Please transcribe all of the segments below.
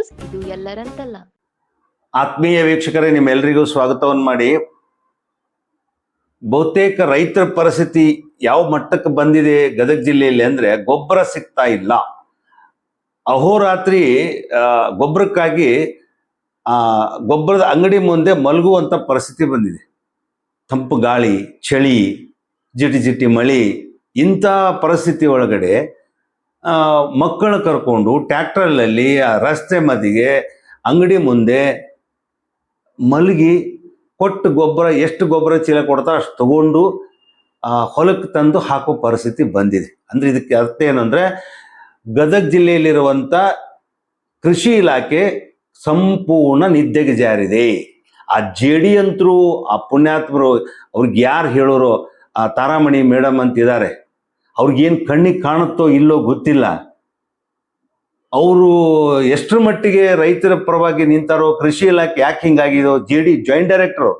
News ಇದು ಎಲ್ಲರಂತಲ್ಲ. ಆತ್ಮೀಯ ವೀಕ್ಷಕರೇ ನಿಮ್ಮೆಲ್ಲರಿಗೂ ಸ್ವಾಗತವನ್ನು ಮಾಡಿ. ಬಹುತೇಕ ರೈತರ ಪರಿಸ್ಥಿತಿ ಯಾವ ಮಟ್ಟಕ್ಕೆ ಬಂದಿದೆ ಗದಗ ಜಿಲ್ಲೆಯಲ್ಲಿ ಅಂದ್ರೆ ಗೊಬ್ಬರ ಸಿಗ್ತಾ ಇಲ್ಲ. ಅಹೋರಾತ್ರಿ ಗೊಬ್ಬರಕ್ಕಾಗಿ, ಆ, ಗೊಬ್ಬರದ ಅಂಗಡಿ ಮುಂದೆ ಮಲಗುವಂತ ಪರಿಸ್ಥಿತಿ ಬಂದಿದೆ. ತಂಪು ಗಾಳಿ, ಚಳಿ, ಜಿಟಿ ಜಿಟಿ ಮಳಿ, ಇಂಥ ಪರಿಸ್ಥಿತಿ ಒಳಗಡೆ ಮಕ್ಕಳು ಕರ್ಕೊಂಡು ಆ ರಸ್ತೆ ಮದಿಗೆ ಅಂಗಡಿ ಮುಂದೆ ಮಲಗಿ ಕೊಟ್ಟು ಗೊಬ್ಬರ, ಎಷ್ಟು ಗೊಬ್ಬರ ಚೀಲ ಕೊಡ್ತಾರೋ ಅಷ್ಟು ತಗೊಂಡು ಹೊಲಕ್ಕೆ ತಂದು ಹಾಕೋ ಪರಿಸ್ಥಿತಿ ಬಂದಿದೆ. ಅಂದರೆ ಇದಕ್ಕೆ ಅರ್ಥ ಏನಂದರೆ ಗದಗ ಜಿಲ್ಲೆಯಲ್ಲಿರುವಂಥ ಕೃಷಿ ಇಲಾಖೆ ಸಂಪೂರ್ಣ ನಿದ್ದೆಗೆ ಜಾರಿದೆ. ಆ ಜೆ ಡಿ ಅಂತರು, ಆ ಪುಣ್ಯಾತ್ಮರು, ಅವ್ರಿಗೆ ಯಾರು ಹೇಳೋರು, ಆ ತಾರಾಮಣಿ ಮೇಡಮ್ ಅಂತ ಇದ್ದಾರೆ ಅವ್ರಿಗೇನು ಕಣ್ಣಿಗೆ ಕಾಣುತ್ತೋ ಇಲ್ಲೋ ಗೊತ್ತಿಲ್ಲ. ಅವರು ಎಷ್ಟರ ಮಟ್ಟಿಗೆ ರೈತರ ಪರವಾಗಿ ನಿಂತಾರೋ, ಕೃಷಿ ಇಲಾಖೆ ಯಾಕೆ ಹಿಂಗಾಗಿದೋ, ಜೆ ಡಿ ಜಾಯಿಂಟ್ ಡೈರೆಕ್ಟ್ರು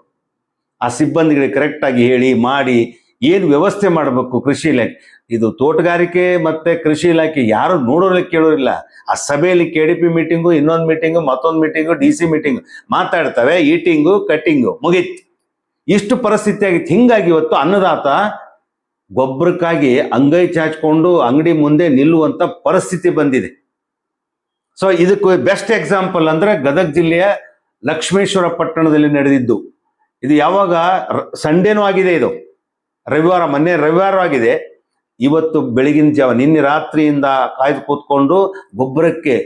ಆ ಸಿಬ್ಬಂದಿಗಳಿಗೆ ಕರೆಕ್ಟಾಗಿ ಹೇಳಿ, ಮಾಡಿ, ಏನು ವ್ಯವಸ್ಥೆ ಮಾಡಬೇಕು ಕೃಷಿ ಇಲಾಖೆ? ಇದು ತೋಟಗಾರಿಕೆ ಮತ್ತೆ ಕೃಷಿ ಇಲಾಖೆ ಯಾರು ನೋಡೋರಿಗೆ ಕೇಳೋರಿಲ್ಲ. ಆ ಸಭೆಯಲ್ಲಿ ಕೆ ಡಿ ಪಿ ಮೀಟಿಂಗು ಇನ್ನೊಂದು ಮೀಟಿಂಗು ಮತ್ತೊಂದು ಮೀಟಿಂಗು ಡಿ ಸಿ ಮೀಟಿಂಗು ಮಾತಾಡ್ತವೆ ಈಟಿಂಗು ಕಟ್ಟಿಂಗು ಮುಗೀತು. ಇಷ್ಟು ಪರಿಸ್ಥಿತಿ ಆಗಿತ್ತು. ಹಿಂಗಾಗಿ ಇವತ್ತು ಅನ್ನದಾತ ಗೊಬ್ಬರಕ್ಕಾಗಿ ಅಂಗೈ ಚಾಚ್ಕೊಂಡು ಅಂಗಡಿ ಮುಂದೆ ನಿಲ್ಲುವಂತ ಪರಿಸ್ಥಿತಿ ಬಂದಿದೆ. ಸೊ ಇದಕ್ಕೆ ಬೆಸ್ಟ್ ಎಕ್ಸಾಂಪಲ್ ಅಂದ್ರೆ ಗದಗ ಜಿಲ್ಲೆಯ ಲಕ್ಷ್ಮೇಶ್ವರ ಪಟ್ಟಣದಲ್ಲಿ ನಡೆದಿದ್ದು. ಇದು ಯಾವಾಗ ಸಂಡೇನೂ ಆಗಿದೆ ಇದು. ರವಿವಾರ, ಮೊನ್ನೆ ರವಿವಾರ ಆಗಿದೆ. ಇವತ್ತು ಬೆಳಗಿನ ಜಾವ ನಿನ್ನೆ ರಾತ್ರಿಯಿಂದ ಕಾಯ್ದು ಕೂತ್ಕೊಂಡು ಗೊಬ್ಬರಕ್ಕೆ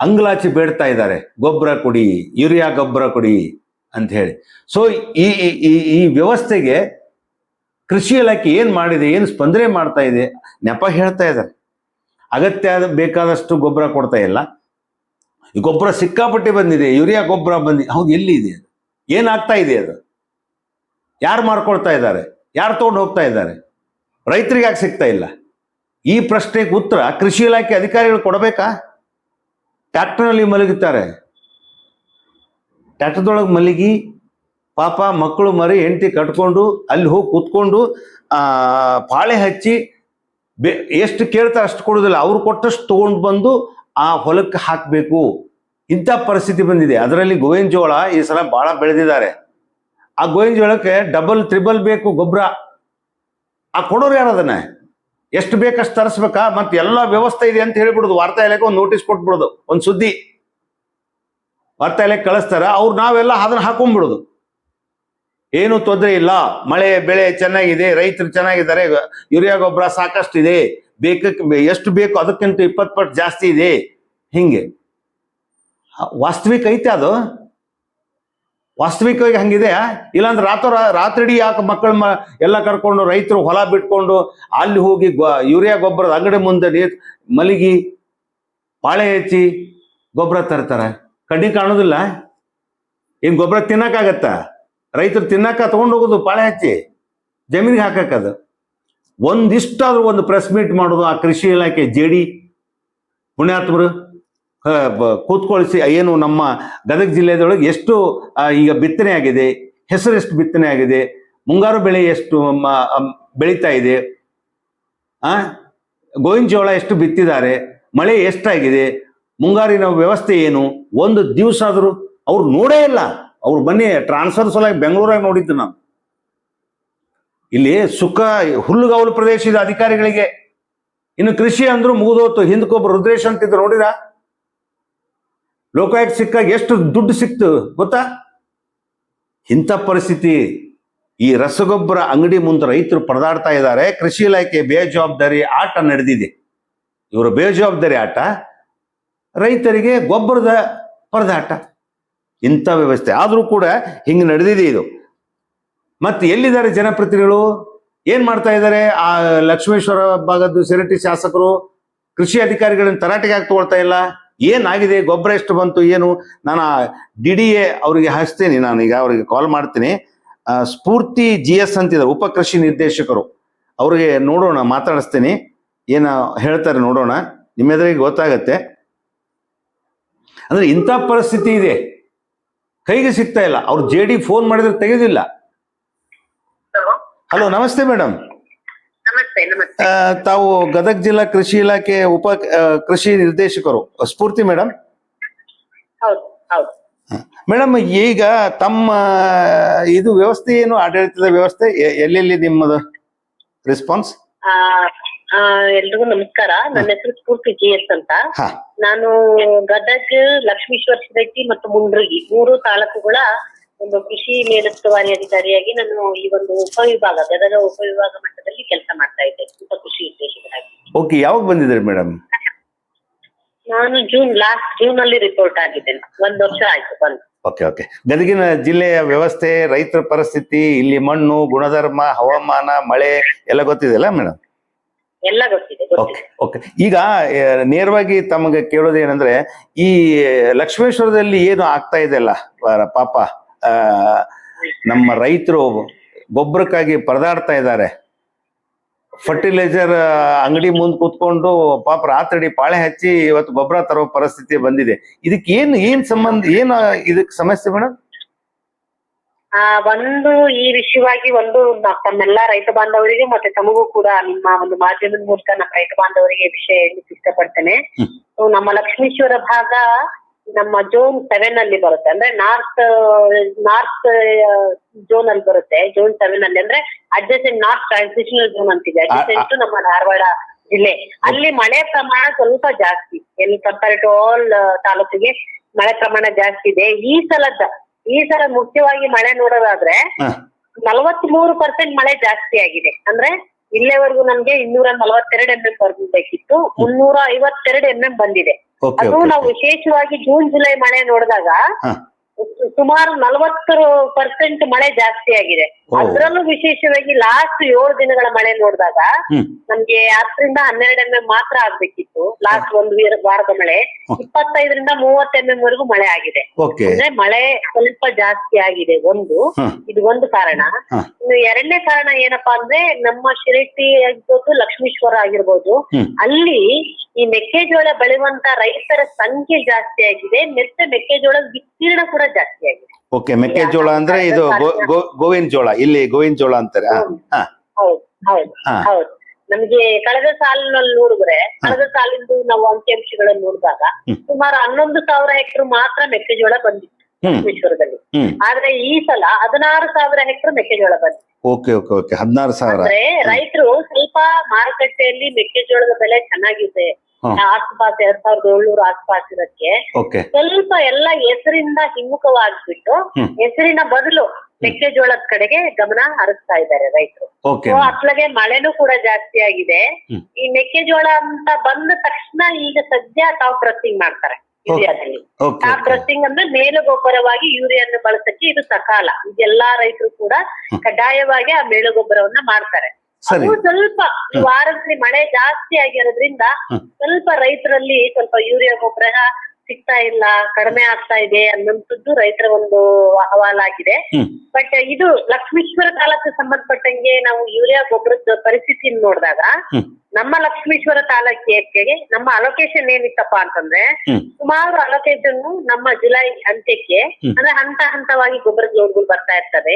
ಅಂಗ್ಲಾಚಿ ಬೇಡ್ತಾ ಇದ್ದಾರೆ. ಗೊಬ್ಬರ ಕೊಡಿ, ಯೂರಿಯಾ ಗೊಬ್ಬರ ಕೊಡಿ ಅಂತ ಹೇಳಿ. ಸೊ ಈ ಈ ವ್ಯವಸ್ಥೆಗೆ ಕೃಷಿ ಇಲಾಖೆ ಏನು ಮಾಡಿದೆ, ಏನು ಸ್ಪಂದನೆ ಮಾಡ್ತಾ ಇದೆ, ನೆಪ ಹೇಳ್ತಾ ಇದ್ದಾರೆ. ಅಗತ್ಯ ಬೇಕಾದಷ್ಟು ಗೊಬ್ಬರ ಕೊಡ್ತಾ ಇಲ್ಲ. ಈ ಗೊಬ್ಬರ ಸಿಕ್ಕಾಪಟ್ಟೆ ಬಂದಿದೆ, ಯೂರಿಯಾ ಗೊಬ್ಬರ ಬಂದಿ, ಹೌದು ಎಲ್ಲಿ ಇದೆ ಅದು? ಏನಾಗ್ತಾ ಇದೆ ಅದು? ಯಾರು ಮಾರ್ಕೊಳ್ತಾ ಇದ್ದಾರೆ? ಯಾರು ತೊಗೊಂಡು ಹೋಗ್ತಾ ಇದ್ದಾರೆ? ರೈತರಿಗೆ ಯಾಕೆ ಸಿಗ್ತಾ ಇಲ್ಲ? ಈ ಪ್ರಶ್ನೆಗೆ ಉತ್ತರ ಕೃಷಿ ಇಲಾಖೆ ಅಧಿಕಾರಿಗಳು ಕೊಡಬೇಕಾ? ಟ್ಯಾಕ್ಟರ್ನಲ್ಲಿ ಮಲಗುತ್ತಾರೆ ಟ್ಯಾಕ್ಟರ್ದೊಳಗೆ ಮಲಗಿ ಪಾಪ ಮಕ್ಕಳು ಮರಿ ಹೆಂಡತಿ ಕಟ್ಕೊಂಡು ಅಲ್ಲಿ ಹೋಗಿ ಕೂತ್ಕೊಂಡು ಪಾಳೆ ಹಚ್ಚಿ ಬೆ, ಎಷ್ಟು ಕೇಳ್ತಾರೆ ಅಷ್ಟು ಕೊಡೋದಿಲ್ಲ. ಅವ್ರು ಕೊಟ್ಟಷ್ಟು ತೊಗೊಂಡು ಬಂದು ಆ ಹೊಲಕ್ಕೆ ಹಾಕಬೇಕು. ಇಂಥ ಪರಿಸ್ಥಿತಿ ಬಂದಿದೆ. ಅದರಲ್ಲಿ ಗೋವಿನ ಜೋಳ ಈ ಸಲ ಭಾಳ ಬೆಳೆದಿದ್ದಾರೆ. ಆ ಗೋವಿನ ಜೋಳಕ್ಕೆ ಡಬಲ್ ತ್ರಿಬಲ್ ಬೇಕು ಗೊಬ್ಬರ. ಆ ಕೊಡೋರು ಯಾರು ಅದನ್ನ? ಎಷ್ಟು ಬೇಕಷ್ಟು ತರಿಸ್ಬೇಕಾ? ಮತ್ತೆ ಎಲ್ಲ ವ್ಯವಸ್ಥೆ ಇದೆ ಅಂತ ಹೇಳ್ಬಿಡುದು. ವಾರ್ತಾ ಇಲಾಖೆ ಒಂದು ನೋಟಿಸ್ ಕೊಟ್ಬಿಡೋದು. ಒಂದು ಸುದ್ದಿ. ವಾರ್ತಾ ಇಲಾಖೆ ಕಳಿಸ್ತಾರ. ಅವ್ರು ನಾವೆಲ್ಲ ಅದನ್ನ ಹಾಕೊಂಡ್ಬಿಡೋದು ಏನು ತೊಂದರೆ ಇಲ್ಲ. ಮಳೆ, ಬೆಳೆ ಚೆನ್ನಾಗಿದೆ, ರೈತರು ಚೆನ್ನಾಗಿದ್ದಾರೆ. ಯೂರಿಯಾ ಗೊಬ್ಬರ ಸಾಕಷ್ಟು ಇದೆ ಬೇಕಕ್ಕೆ ಎಷ್ಟು ಬೇಕು ಅದಕ್ಕಿಂತ ಇಪ್ಪತ್ತು ಪಟ್ಟು ಜಾಸ್ತಿ ಇದೆ. ಹಿಂಗೆ. ವಾಸ್ತವಿಕ ಐತೆ ಅದು. ವಾಸ್ತವಿಕವಾಗಿ ಹಂಗಿದೆ. ಇಲ್ಲಾಂದ್ರೆ ರಾತ್ರಿ, ರಾತ್ರಿಡಿ ಯಾಕೆ ಮಕ್ಕಳ ಮ, ಎಲ್ಲ ಕರ್ಕೊಂಡು ರೈತರು ಹೊಲ ಬಿಟ್ಕೊಂಡು ಅಲ್ಲಿ ಹೋಗಿ ಗೊ- ಯೂರಿಯಾ ಗೊಬ್ಬರದ ಅಂಗಡಿ ಮುಂದೆ ನೀರು ಮಲಗಿ, ಪಾಳೆ ಹೆಚ್ಚಿ ಗೊಬ್ಬರ ತರ್ತಾರೆ. ಕಡ್ಡಿ ಕಾಣೋದಿಲ್ಲ. ಏನು ಗೊಬ್ಬರ ತಿನ್ನಕ್ಕಾಗತ್ತ? ರೈತರು ತಿನ್ನಕ ತಗೊಂಡು ಹೋಗೋದು ಪಾಳೆ ಹಚ್ಚಿ, ಜಮೀನಿಗೆ ಹಾಕಕ್ಕದು ಒಂದಿಷ್ಟಾದ್ರೂ ಒಂದು ಪ್ರೆಸ್ ಮೀಟ್ ಮಾಡೋದು ಆ ಕೃಷಿ ಇಲಾಖೆ, ಜೆ ಡಿ, ಪುಣ್ಯಾತ್ಮರು ಕೂತ್ಕೊಳಿಸಿ, ಏನು ನಮ್ಮ ಗದಗ ಜಿಲ್ಲೆದೊಳಗೆ ಎಷ್ಟು ಈಗ ಬಿತ್ತನೆ ಆಗಿದೆ, ಹೆಸರು ಎಷ್ಟು ಬಿತ್ತನೆ ಆಗಿದೆ, ಮುಂಗಾರು ಬೆಳೆ ಎಷ್ಟು ಬೆಳೀತಾ ಇದೆ, ಆ, ಗೋವಿನ ಜೋಳ ಎಷ್ಟು ಬಿತ್ತಿದ್ದಾರೆ, ಮಳೆ ಎಷ್ಟಾಗಿದೆ, ಮುಂಗಾರಿನ ವ್ಯವಸ್ಥೆ ಏನು? ಒಂದು ದಿವಸ ಆದರೂ ಅವ್ರು ನೋಡೇ ಇಲ್ಲ. ಅವ್ರು ಬನ್ನಿ ಟ್ರಾನ್ಸ್ಫರ್ ಸಲ ಬೆಂಗಳೂರಾಗ ನೋಡಿದ್ದು ನಾನು. ಇಲ್ಲಿ ಸುಖ ಹುಲ್ಲುಗಾವಲು ಪ್ರದೇಶದ ಅಧಿಕಾರಿಗಳಿಗೆ. ಇನ್ನು ಕೃಷಿ ಅಂದ್ರು ಮುಗಿದೋತು ಹಿಂದಕ್ಕೊಬ್ಬರು ರುದ್ರೇಶ್ ಅಂತಿದ್ರು ನೋಡಿದ್ರಾ ಲೋಕಾಯುಕ್ತ ಸಿಕ್ಕಾಗ ಎಷ್ಟು ದುಡ್ಡು ಸಿಕ್ತು, ಗೊತ್ತಾ? ಇಂಥ ಪರಿಸ್ಥಿತಿ. ಈ ರಸಗೊಬ್ಬರ ಅಂಗಡಿ ಮುಂದೆ ರೈತರು ಪರದಾಡ್ತಾ ಇದ್ದಾರೆ. ಕೃಷಿ ಇಲಾಖೆ ಬೇಜವಾಬ್ದಾರಿ ಆಟ ನಡೆದಿದೆ. ಇವರ ಬೇಜವಾಬ್ದಾರಿ ಆಟ. ರೈತರಿಗೆ ಗೊಬ್ಬರದ ಪರದಾಟ. ಇಂಥ ವ್ಯವಸ್ಥೆ. ಆದರೂ ಕೂಡ ಹಿಂಗೆ ನಡೆದಿದೆ ಇದು. ಮತ್ತೆ ಎಲ್ಲಿದ್ದಾರೆ ಜನಪ್ರತಿನಿಧಿಗಳು? ಏನು ಮಾಡ್ತಾ ಇದ್ದಾರೆ? ಆ ಲಕ್ಷ್ಮೇಶ್ವರ ಭಾಗದ ಸಿರಟಿ ಶಾಸಕರು, ಕೃಷಿ ಅಧಿಕಾರಿಗಳನ್ನ ತರಾಟೆಗೆ ಹಾಕಿ ತಗೊಳ್ತಾ ಇಲ್ಲ? ಏನಾಗಿದೆ ಗೊಬ್ಬರ ಎಷ್ಟು ಬಂತು? ಏನು? ನಾನು ಡಿ ಡಿ ಎ ಅವರಿಗೆ ಹಚ್ತೀನಿ. ನಾನು ಈಗ ಅವರಿಗೆ ಕಾಲ್ ಮಾಡ್ತೀನಿ. ಸ್ಫೂರ್ತಿ ಜಿ ಎಸ್ ಅಂತಿದ್ದಾರೆ, ಉಪ ಕೃಷಿ ನಿರ್ದೇಶಕರು. ಅವರಿಗೆ ನೋಡೋಣ, ಮಾತಾಡಿಸ್ತೀನಿ. ಏನು ಹೇಳ್ತಾರೆ ನೋಡೋಣ. ನಿಮ್ಮ ಎದುರಿಗೆ ಗೊತ್ತಾಗತ್ತೆ. ಅಂದ್ರೆ ಇಂಥ ಪರಿಸ್ಥಿತಿ ಇದೆ. ಕೈಗೆ ಸಿಗ್ತಾ ಇಲ್ಲ. ಅವ್ರು ಜೆ ಡಿ ಫೋನ್ ಮಾಡಿದ್ರೆ ತೆಗೆದಿಲ್ಲ. ಹಲೋ ನಮಸ್ತೆ ಮೇಡಮ್ ತಾವು ಗದಗ ಜಿಲ್ಲಾ ಕೃಷಿ ಇಲಾಖೆ ಉಪ ಕೃಷಿ ನಿರ್ದೇಶಕರು. ಸ್ಫೂರ್ತಿ ಮೇಡಮ್ ಮೇಡಮ್ ಈಗ ತಮ್ಮ ಇದು ವ್ಯವಸ್ಥೆ ಏನು ಆಡಳಿತದ ವ್ಯವಸ್ಥೆ? ಎಲ್ಲೆಲ್ಲಿ ನಿಮ್ಮದು ರೆಸ್ಪಾನ್ಸ್ ಎಲ್ರಿಗೂ ನಮಸ್ಕಾರ. ನನ್ನ ಹೆಸರು ಸ್ಫೂರ್ತಿ ಜಿ ಎಸ್ ಅಂತ. ಹಾ. ನಾನು ಗದಗ್ ಲಕ್ಷ್ಮೀಶ್ವರ ಶೆಟ್ಟಿ ಮತ್ತು ಮುಂಡ್ರಗಿ. ಮೂರು ತಾಲೂಕುಗಳ ಒಂದು ಕೃಷಿ ಮೇಲುಸ್ತುವಾರಿ ಅಧಿಕಾರಿಯಾಗಿ ನಾನು ಈ ಒಂದು ಉಪವಿಭಾಗ ಗದಗ ಉಪವಿಭಾಗ ಮಟ್ಟದಲ್ಲಿ ಕೆಲಸ ಮಾಡ್ತಾ ಇದ್ದೆ. ಉಪ ಕೃಷಿ ಉದ್ದೇಶಗಳಾಗಿ ಓಕೆ ಯಾವಾಗ ಬಂದಿದ್ರಿ ಮೇಡಮ್ ನಾನು ಜೂನ್ ಲಾಸ್ಟ್ ಜೂನ್ ಅಲ್ಲಿ ರಿಪೋರ್ಟ್ ಆಗಿದ್ದೇನೆ. ಒಂದ್ ವರ್ಷ ಆಯ್ತು ಬಂದು. ಓಕೆ ಓಕೆ ಗದಗಿನ ಜಿಲ್ಲೆಯ ವ್ಯವಸ್ಥೆ ರೈತರ ಪರಿಸ್ಥಿತಿ ಇಲ್ಲಿ ಮಣ್ಣು ಗುಣಧರ್ಮ ಹವಾಮಾನ ಮಳೆ ಎಲ್ಲ ಗೊತ್ತಿದೆಯಲ್ಲ ಮೇಡಮ್ ಎಲ್ಲ ಗೊತ್ತಿದೆ ಓಕೆ ಓಕೆ ಈಗ ನೇರವಾಗಿ ತಮಗೆ ಕೇಳೋದು ಏನಂದ್ರೆ, ಈ ಲಕ್ಷ್ಮೇಶ್ವರದಲ್ಲಿ ಏನು ಆಗ್ತಾ ಇದೆ ಅಲ್ಲ ಪಾಪ ನಮ್ಮ ರೈತರು ಗೊಬ್ಬರಕ್ಕಾಗಿ ಪರದಾಡ್ತಾ ಇದ್ದಾರೆ. ಫರ್ಟಿಲೈಸರ್ ಅಂಗಡಿ ಮುಂದೆ ಕೂತ್ಕೊಂಡು, ಪಾಪ ರಾತ್ರಿ ಪಾಳೆ ಹಚ್ಚಿ ಇವತ್ತು ಗೊಬ್ಬರ ತರೋ ಪರಿಸ್ಥಿತಿ ಬಂದಿದೆ. ಇದಕ್ಕೆ ಏನು, ಏನ್ ಸಂಬಂಧ, ಏನು ಇದಕ್ಕೆ ಸಮಸ್ಯೆ ಮೇಡಮ್? ಆ ಒಂದು ಈ ವಿಷಯವಾಗಿ ಒಂದು ತಮ್ಮೆಲ್ಲಾ ರೈತ ಬಾಂಧವರಿಗೆ ಮತ್ತೆ ತಮಗೂ ಕೂಡ ನಿಮ್ಮ ಒಂದು ಮಾಧ್ಯಮದ ಮೂಲಕ ನಮ್ಮ ರೈತ ಬಾಂಧವರಿಗೆ ವಿಷಯ ಹೇಳಲಿಕ್ಕೆ ಇಷ್ಟಪಡ್ತೇನೆ. ನಮ್ಮ ಲಕ್ಷ್ಮೀಶ್ವರ ಭಾಗ ನಮ್ಮ ಜೋನ್ ಸೆವೆನ್ ಅಲ್ಲಿ ಬರುತ್ತೆ. ಅಂದ್ರೆ ನಾರ್ತ್ ನಾರ್ತ್ ಜೋನ್ ಅಲ್ಲಿ ಬರುತ್ತೆ. ಜೋನ್ ಸೆವೆನ್ ಅಲ್ಲಿ ಅಂದ್ರೆ ಅಡ್ಜಸೆಂಟ್ ನಾರ್ತ್ ಟ್ರಾನ್ಸಿಷನಲ್ ಜೋನ್ ಅಂತಿದೆ. ಅಡ್ಜಸ್ಟೆಂಟ್ ನಮ್ಮ ಧಾರವಾಡ ಜಿಲ್ಲೆ. ಅಲ್ಲಿ ಮಳೆ ಪ್ರಮಾಣ ಸ್ವಲ್ಪ ಜಾಸ್ತಿ. ಎಲ್ಲಿ ಕಂಪೇರ್ ಟು ಆಲ್ ತಾಲೂಕಿಗೆ ಮಳೆ ಪ್ರಮಾಣ ಜಾಸ್ತಿ ಇದೆ. ಈ ಸಲದ ಈ ಸಲ ಮುಖ್ಯವಾಗಿ ಮಳೆ ನೋಡೋದಾದ್ರೆ ನಲವತ್ಮೂರು ನಲವತ್ತ್ ಮೂರು ಪರ್ಸೆಂಟ್ ಮಳೆ ಜಾಸ್ತಿ ಆಗಿದೆ. ಅಂದ್ರೆ ಇಲ್ಲೇವರೆಗೂ ನಮ್ಗೆ ಇನ್ನೂರ ನಲವತ್ತೆರಡು ಎಂ ಎಂ ಬರ್ಬೇಕಿತ್ತು ಮುನ್ನೂರ ಐವತ್ತೆರಡು ಎಂ ಎಂ ಬಂದಿದೆ. ಓಕೆ ಅದು ಓಕೆ ನಾವು ವಿಶೇಷವಾಗಿ ಜೂನ್ ಜುಲೈ ಮಳೆ ನೋಡಿದಾಗ ಹಾ. ಸುಮಾರು ನಲವತ್ತು ಪರ್ಸೆಂಟ್ ಮಳೆ ಜಾಸ್ತಿ ಆಗಿದೆ. ಅದರಲ್ಲೂ ವಿಶೇಷವಾಗಿ ಲಾಸ್ಟ್ ಏಳು ದಿನಗಳ ಮಳೆ ನೋಡಿದಾಗ ನಮ್ಗೆ ಹತ್ತರಿಂದ ಹನ್ನೆರಡು ಎಂ ಎಂ ಮಾತ್ರ ಆಗ್ಬೇಕಿತ್ತು. ಲಾಸ್ಟ್ ಒಂದು ವೀರ- ವಾರದ ಮಳೆ. ಇಪ್ಪತ್ತೈದರಿಂದ ಮೂವತ್ತು ಎಂ ಎಂ ವರೆಗೂ ಮಳೆ ಆಗಿದೆ. ಅಂದ್ರೆ ಮಳೆ ಸ್ವಲ್ಪ ಜಾಸ್ತಿ ಆಗಿದೆ ಒಂದು. ಇದು ಒಂದು ಕಾರಣ. ಇನ್ನು ಎರಡನೇ ಕಾರಣ ಏನಪ್ಪಾ ಅಂದ್ರೆ ನಮ್ಮ ಶಿರಟ್ಟಿ ಆಗಿರ್ಬೋದು ಲಕ್ಷ್ಮೀಶ್ವರ ಆಗಿರ್ಬೋದು ಅಲ್ಲಿ ಈ ಮೆಕ್ಕೆಜೋಳ ಬೆಳೆಯುವಂತ ರೈತರ ಸಂಖ್ಯೆ ಜಾಸ್ತಿ ಆಗಿದೆ. ಮತ್ತೆ ಮೆಕ್ಕೆಜೋಳ ವಿಸ್ತೀರ್ಣ ಕೂಡ ಜಾಸ್ತಿ ಆಗಿದೆ. ಓಕೆ ಮೆಕ್ಕೆಜೋಳ ಅಂದ್ರೆ ಇದು ಗೋವಿನ ಜೋಳ. ಇಲ್ಲಿ ಗೋವಿನ ಜೋಳ ಅಂತಾರೆ. ಹೌದು. ಹೌದು ಹೌದು ನಮ್ಗೆ ಕಳೆದ ಸಾಲಿನಲ್ಲಿ ನೋಡಿದ್ರೆ ಕಳೆದ ಸಾಲಿಂದು ನಾವು ಅಂಕಿಅಂಶಗಳನ್ನು ನೋಡಿದಾಗ. ಸುಮಾರು ಹನ್ನೊಂದು ಸಾವಿರ ಹೆಕ್ಟರ್ ಮಾತ್ರ ಮೆಕ್ಕೆಜೋಳ ಬಂದಿತ್ತು ವಿಶ್ವದಲ್ಲಿ ಆದ್ರೆ ಈ ಸಲ ಹದಿನಾರು ಸಾವಿರ ಹೆಕ್ಟರ್ ಮೆಕ್ಕೆಜೋಳ ಬಂದಿದೆ. ಓಕೆ ಓಕೆ ಓಕೆ ಹದಿನಾರು ಸಾವಿರ. ಅಂದ್ರೆ ರೈತರು ಸ್ವಲ್ಪ ಮಾರುಕಟ್ಟೆಯಲ್ಲಿ ಮೆಕ್ಕೆಜೋಳದ ಬೆಲೆ ಚೆನ್ನಾಗಿದೆ. ಆಸುಪಾಸು ಎರಡ್ ಸಾವಿರದ ಏಳ್ನೂರು ಆಸ್ಪಾಸ್ ಇರಕ್ಕೆ ಸ್ವಲ್ಪ ಎಲ್ಲ ಹೆಸರಿಂದ ಹಿಮ್ಮುಖವಾಗ್ಬಿಟ್ಟು ಹ್ಮ್. ಹೆಸರಿನ ಬದಲು ಮೆಕ್ಕೆಜೋಳದ ಕಡೆಗೆ ಗಮನ ಹರಿಸ್ತಾ ಇದ್ದಾರೆ ರೈತರು. ಅತ್ಲಗೆ ಮಳೆನೂ ಕೂಡ ಜಾಸ್ತಿ ಆಗಿದೆ. ಈ ಮೆಕ್ಕೆಜೋಳ ಅಂತ ಬಂದ ತಕ್ಷಣ ಈಗ ಸದ್ಯ ಟಾಪ್ ಡ್ರೆಸ್ಸಿಂಗ್ ಮಾಡ್ತಾರೆ ಯೂರಿಯಾದಲ್ಲಿ. ಟಾಪ್ ಡ್ರೆಸ್ಸಿಂಗ್ ಅಂದ್ರೆ ಮೇಲು ಗೊಬ್ಬರವಾಗಿ ಯೂರಿಯಾನ ಬಳಸಕ್ಕೆ ಇದು ಸಕಾಲ. ಇದೆಲ್ಲಾ ರೈತರು ಕೂಡ ಕಡ್ಡಾಯವಾಗಿ ಆ ಮೇಲು ಗೊಬ್ಬರವನ್ನ ಮಾಡ್ತಾರೆ. ಸರಿ. ಅದು ಸ್ವಲ್ಪ ಈ ವಾರದಲ್ಲಿ ಮಳೆ ಜಾಸ್ತಿ ಆಗಿರೋದ್ರಿಂದ ಸ್ವಲ್ಪ ರೈತರಲ್ಲಿ ಸ್ವಲ್ಪ ಯೂರಿಯಾ ಗೊಬ್ಬರ ಸಿಗ್ತಾ ಇಲ್ಲ ಕಡಿಮೆ ಆಗ್ತಾ ಇದೆ ಅನ್ನಂತದ್ದು ರೈತರ ಒಂದು ಅಹವಾಲಾಗಿದೆ. ಬಟ್ ಇದು ಲಕ್ಷ್ಮೀಶ್ವರ ತಾಲೂಕು ಸಂಬಂಧಪಟ್ಟಂಗೆ ನಾವು ಯೂರಿಯಾ ಗೊಬ್ಬರದ ಪರಿಸ್ಥಿತಿ ನೋಡಿದಾಗ ನಮ್ಮ ಲಕ್ಷ್ಮೀಶ್ವರ ತಾಲೂಕಿಗೆ ನಮ್ಮ ಅಲೋಕೇಶನ್ ಏನಿತ್ತಪ್ಪ ಅಂತಂದ್ರೆ ಸುಮಾರು ಅಲೋಕೇಶನ್ ನಮ್ಮ ಜುಲೈ ಅಂತ್ಯಕ್ಕೆ ಅಂದ್ರೆ ಹಂತ ಹಂತವಾಗಿ ಗೊಬ್ಬರದ ಲೋಡ್ಗಳು ಬರ್ತಾ ಇರ್ತವೆ.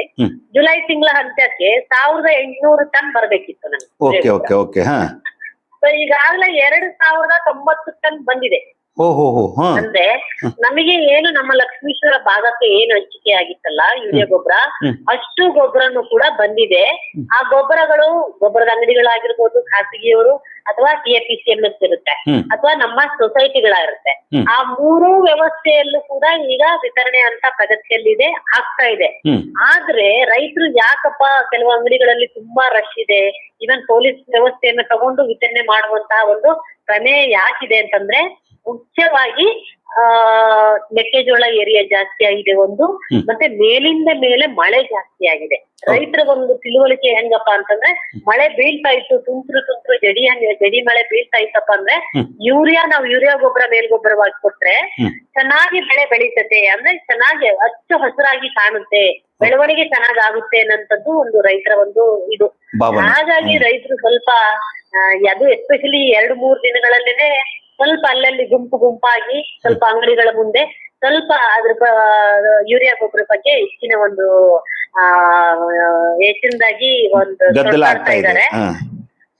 ಜುಲೈ ತಿಂಗಳ ಅಂತ್ಯಕ್ಕೆ ಸಾವಿರದ ಎಂಟುನೂರು ಟನ್ ಬರ್ಬೇಕಿತ್ತು ನಮ್ಗೆ. ಈಗಾಗಲೇ ಎರಡು ಸಾವಿರದ ತೊಂಬತ್ತು ಟನ್ ಬಂದಿದೆ. ಹೋ ಅಂದ್ರೆ ನಮಗೆ ಏನು ನಮ್ಮ ಲಕ್ಷ್ಮೀಶ್ವರ ಭಾಗಕ್ಕೆ ಏನು ಹಂಚಿಕೆ ಆಗಿತ್ತಲ್ಲ ಯೂರಿಯಾ ಗೊಬ್ಬರ. ಅಷ್ಟು ಗೊಬ್ಬರನು ಕೂಡ ಬಂದಿದೆ. ಆ ಗೊಬ್ಬರಗಳು ಗೊಬ್ಬರದ ಅಂಗಡಿಗಳಾಗಿರ್ಬೋದು ಖಾಸಗಿಯವರು ಅಥವಾ T F P C M S ಇರುತ್ತೆ ಅಥವಾ ನಮ್ಮ ಸೊಸೈಟಿಗಳಾಗಿರುತ್ತೆ. ಆ ಮೂರು ವ್ಯವಸ್ಥೆಯಲ್ಲೂ ಕೂಡ ಈಗ ವಿತರಣೆ ಅಂತ ಪ್ರಗತಿಯಲ್ಲಿದೆ ಆಗ್ತಾ ಇದೆ. ಆದ್ರೆ ರೈತರು ಯಾಕಪ್ಪ ಕೆಲವು ಅಂಗಡಿಗಳಲ್ಲಿ ತುಂಬಾ ರಶ್ ಇದೆ ಇವನ್ ಪೊಲೀಸ್ ವ್ಯವಸ್ಥೆಯನ್ನು ತಗೊಂಡು ವಿತರಣೆ ಮಾಡುವಂತಹ ಒಂದು ಪ್ರಮೇಯ ಯಾಕಿದೆ ಅಂತಂದ್ರೆ ಮುಖ್ಯವಾಗಿ ಆ ಮೆಕ್ಕೆಜೋಳ ಏರಿಯಾ ಜಾಸ್ತಿ ಆಗಿದೆ ಒಂದು. ಮತ್ತೆ ಮೇಲಿಂದ ಮೇಲೆ ಮಳೆ ಜಾಸ್ತಿ ಆಗಿದೆ. ರೈತರ ಒಂದು ತಿಳುವಳಿಕೆ ಹೆಂಗಪ್ಪ ಅಂತಂದ್ರೆ ಮಳೆ ಬೀಳ್ತಾ ಇತ್ತು ತುಂತುರು ತುಂತುರು ಜಡಿ ಹಂಗೆ ಜಡಿ ಮಳೆ ಬೀಳ್ತಾ ಇತ್ತಪ್ಪ ಅಂದ್ರೆ ಯೂರಿಯಾ ನಾವು ಯೂರಿಯಾ ಗೊಬ್ಬರ ಮೇಲ್ಗೊಬ್ಬರವಾಗಿ ಕೊಟ್ರೆ. ಚೆನ್ನಾಗಿ ಬೆಳೆ ಬೆಳೀತತೆ. ಅಂದ್ರೆ ಚೆನ್ನಾಗಿ ಹಚ್ಚು ಹಸಿರಾಗಿ ಕಾಣುತ್ತೆ. ಬೆಳವಣಿಗೆ ಚೆನ್ನಾಗಾಗುತ್ತೆ ಅನ್ನಂತದ್ದು ಒಂದು ರೈತರ ಒಂದು ಇದು. ಹಾಗಾಗಿ ರೈತರು ಸ್ವಲ್ಪ ಅದು ಎಸ್ಪೆಷಲಿ ಎರಡು ಮೂರು ದಿನಗಳಲ್ಲೇನೆ ಸ್ವಲ್ಪ ಅಲ್ಲಲ್ಲಿ ಗುಂಪು ಗುಂಪಾಗಿ ಸ್ವಲ್ಪ ಅಂಗಡಿಗಳ ಮುಂದೆ ಸ್ವಲ್ಪ ಅದ್ರ ಯೂರಿಯಾ ಗೊಬ್ಬರ ಬಗ್ಗೆ ಹೆಚ್ಚಿನ ಒಂದು ಆ ಹೆಚ್ಚಿನದಾಗಿ ಒಂದು ಇದೆ. ಇದ್ದಾರೆ.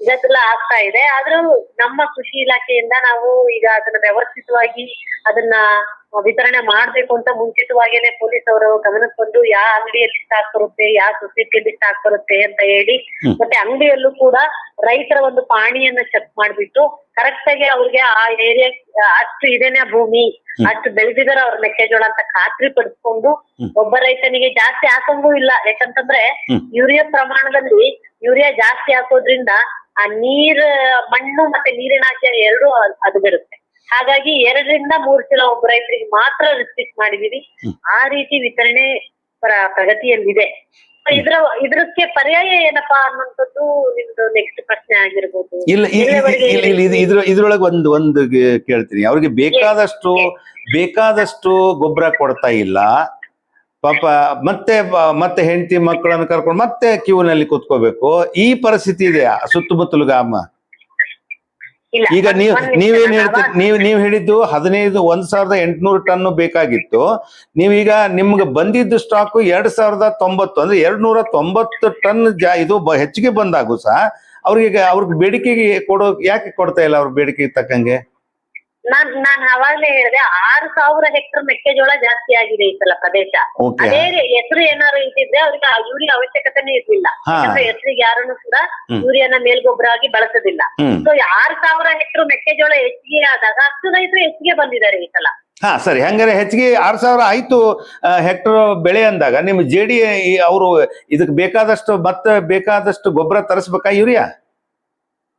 ಗದ್ದಲ ಆಗ್ತಾ ಇದೆ. ಆದ್ರೂ ನಮ್ಮ ಕೃಷಿ ಇಲಾಖೆಯಿಂದ ನಾವು ಈಗ ಅದನ್ನ ವ್ಯವಸ್ಥಿತವಾಗಿ ಅದನ್ನ ವಿತರಣೆ ಮಾಡ್ಬೇಕು ಅಂತ ಮುಂಚಿತವಾಗೇನೆ ಪೊಲೀಸ್ ಅವರು ಗಮನಕ್ಕೆ ಬಂದು ಯಾವ ಅಂಗಡಿಯಲ್ಲಿ ಸ್ಟಾಕ್ ಬರುತ್ತೆ ಯಾವ ಸೊಸೈಟಿಯಲ್ಲಿ ಸ್ಟಾಕ್ ಬರುತ್ತೆ ಅಂತ ಹೇಳಿ ಮತ್ತೆ ಅಂಗಡಿಯಲ್ಲೂ ಕೂಡ ರೈತರ ಒಂದು ಪಾಣಿಯನ್ನ ಚೆಕ್ ಮಾಡ್ಬಿಟ್ಟು ಕರೆಕ್ಟ್ ಆಗಿ ಅವ್ರಿಗೆ ಆ ಏರಿಯಾ ಅಷ್ಟು ಇದೇನೆ ಭೂಮಿ ಅಷ್ಟು ಬೆಳೆದಿದಾರ ಅವ್ರ ಮೆಕ್ಕೆಜೋಳ ಅಂತ ಖಾತ್ರಿ ಪಡಿಸ್ಕೊಂಡು ಒಬ್ಬ ರೈತನಿಗೆ ಜಾಸ್ತಿ ಹಾಕಂಗೂ ಇಲ್ಲ. ಯಾಕಂತಂದ್ರೆ ಯೂರಿಯಾ ಪ್ರಮಾಣದಲ್ಲಿ ಯೂರಿಯಾ ಜಾಸ್ತಿ ಹಾಕೋದ್ರಿಂದ ಆ ನೀರ್ ಮಣ್ಣು ಮತ್ತೆ ನೀರಿನ ನೀರಿನಾಂಶ ಎರಡು ಅದು ಬಿಡುತ್ತೆ ಹಾಗಾಗಿ ಎರಡರಿಂದ ಮೂರ್ ಚೀಲ ಒಬ್ಬ ರೈತರಿಗೆ ಮಾತ್ರ ರಿಸ್ಟ್ರಿಕ್ಟ್ ಮಾಡಿದೀವಿ ಆ ರೀತಿ ವಿತರಣೆ ಪ್ರ- ಪ್ರಗತಿಯಲ್ಲಿದೆ. ಇದ್ರ ಪರ್ಯಾಯ ಏನಪ್ಪಾ ಅನ್ನುವಂಥದ್ದು ನಿಮ್ದು ನೆಕ್ಸ್ಟ್ ಪ್ರಶ್ನೆ ಆಗಿರ್ಬೋದು. ಇಲ್ಲ ಇಲ್ಲ ಇಲ್ಲ ಇದು ಇದ್ರ ಇದ್ರೊಳಗೆ ಒಂದು ಒಂದು ಕೇಳ್ತೀನಿ. ಅವ್ರಿಗೆ ಬೇಕಾದಷ್ಟು ಬೇಕಾದಷ್ಟು ಗೊಬ್ಬರ ಕೊಡ್ತಾ ಇಲ್ಲ. ಪಾಪ ಮತ್ತೆ ಮತ್ತೆ ಹೆಂಡತಿ ಮಕ್ಕಳನ್ನು ಕರ್ಕೊಂಡು ಮತ್ತೆ ಕ್ಯೂನಲ್ಲಿ ಕೂತ್ಕೋಬೇಕು. ಈ ಪರಿಸ್ಥಿತಿ ಇದೆ ಸುತ್ತಮುತ್ತಲು ಗ್ರಾಮ ಇಲ್ಲ ಈಗ ನೀವು ನೀವೇನ್ ಹೇಳ್ತೀರಿ ನೀವು ನೀವು ಹೇಳಿದ್ದು ಹದಿನೈದು ಒಂದ್ ಸಾವಿರದ ಎಂಟುನೂರು ಟನ್ ಬೇಕಾಗಿತ್ತು. ನೀವೀಗ ನಿಮ್ಗೆ ಬಂದಿದ್ದು ಸ್ಟಾಕ್ ಎರಡ್ ಸಾವಿರದ ತೊಂಬತ್ತು ಅಂದ್ರೆ ಎರಡ್ ನೂರ ತೊಂಬತ್ತು ಟನ್ ಜಾ ಇದು ಹೆಚ್ಚಿಗೆ ಬಂದಾಗೂ ಸಹ ಅವ್ರಿಗೆ ಅವ್ರಿಗೆ ಬೇಡಿಕೆಗೆ ಕೊಡೋ ಯಾಕೆ ಕೊಡ್ತಾ ಇಲ್ಲ ಅವ್ರ ಬೇಡಿಕೆಗೆ ತಕ್ಕಂಗೆ? ನಾನ್ ನಾನ್ ಅವಾಗ್ಲೇ ಹೇಳಿದೆ ಆರು ಸಾವಿರ ಹೆಕ್ಟರ್ ಮೆಕ್ಕೆಜೋಳ ಜಾಸ್ತಿ ಆಗಿದೆ ಈ ಸಲ ಪ್ರದೇಶ. ಅದೇ ಹೆಸರು ಏನಾದ್ರು ಇದ್ದಿದ್ರೆ ಅವ್ರಿಗೆ ಆ ಯೂರಿಯಾ ಅವಶ್ಯಕತೆನೇ ಇರ್ಲಿಲ್ಲ. ಹಾ. ಯಾಕಂದ್ರೆ ಹೆಸರಿಗೆ ಯಾರನ್ನು ಕೂಡ ಹ್ಮ್. ಯೂರಿಯಾನ ಮೇಲ್ಗೊಬ್ಬರ ಆಗಿ ಬಳಸೋದಿಲ್ಲ. ಹ್ಮ್. ಸೊ ಆರು ಸಾವಿರ ಹೆಕ್ಟರ್ ಮೆಕ್ಕೆಜೋಳ ಹೆಚ್ಚಿಗೆ ಆದಾಗ ಅಷ್ಟು ರೈತರು ಹೆಚ್ಚಿಗೆ ಬಂದಿದ್ದಾರೆ ಈ ಸಲ. ಹಾ ಸರಿ. ಹಂಗಾರೆ ಹೆಚ್ಚಿಗೆ ಆರ್ ಸಾವಿರ ಆಯ್ತು ಹೆಕ್ಟರ್ ಬೆಳೆ ಅಂದಾಗ ನಿಮ್ ಜೆ ಡಿ ಅವರು ಇದಕ್ಕೆ ಬೇಕಾದಷ್ಟು ಮತ್ತೆ ಬೇಕಾದಷ್ಟು ಗೊಬ್ಬರ ತರಿಸ್ಬೇಕಾ ಯೂರಿಯಾ?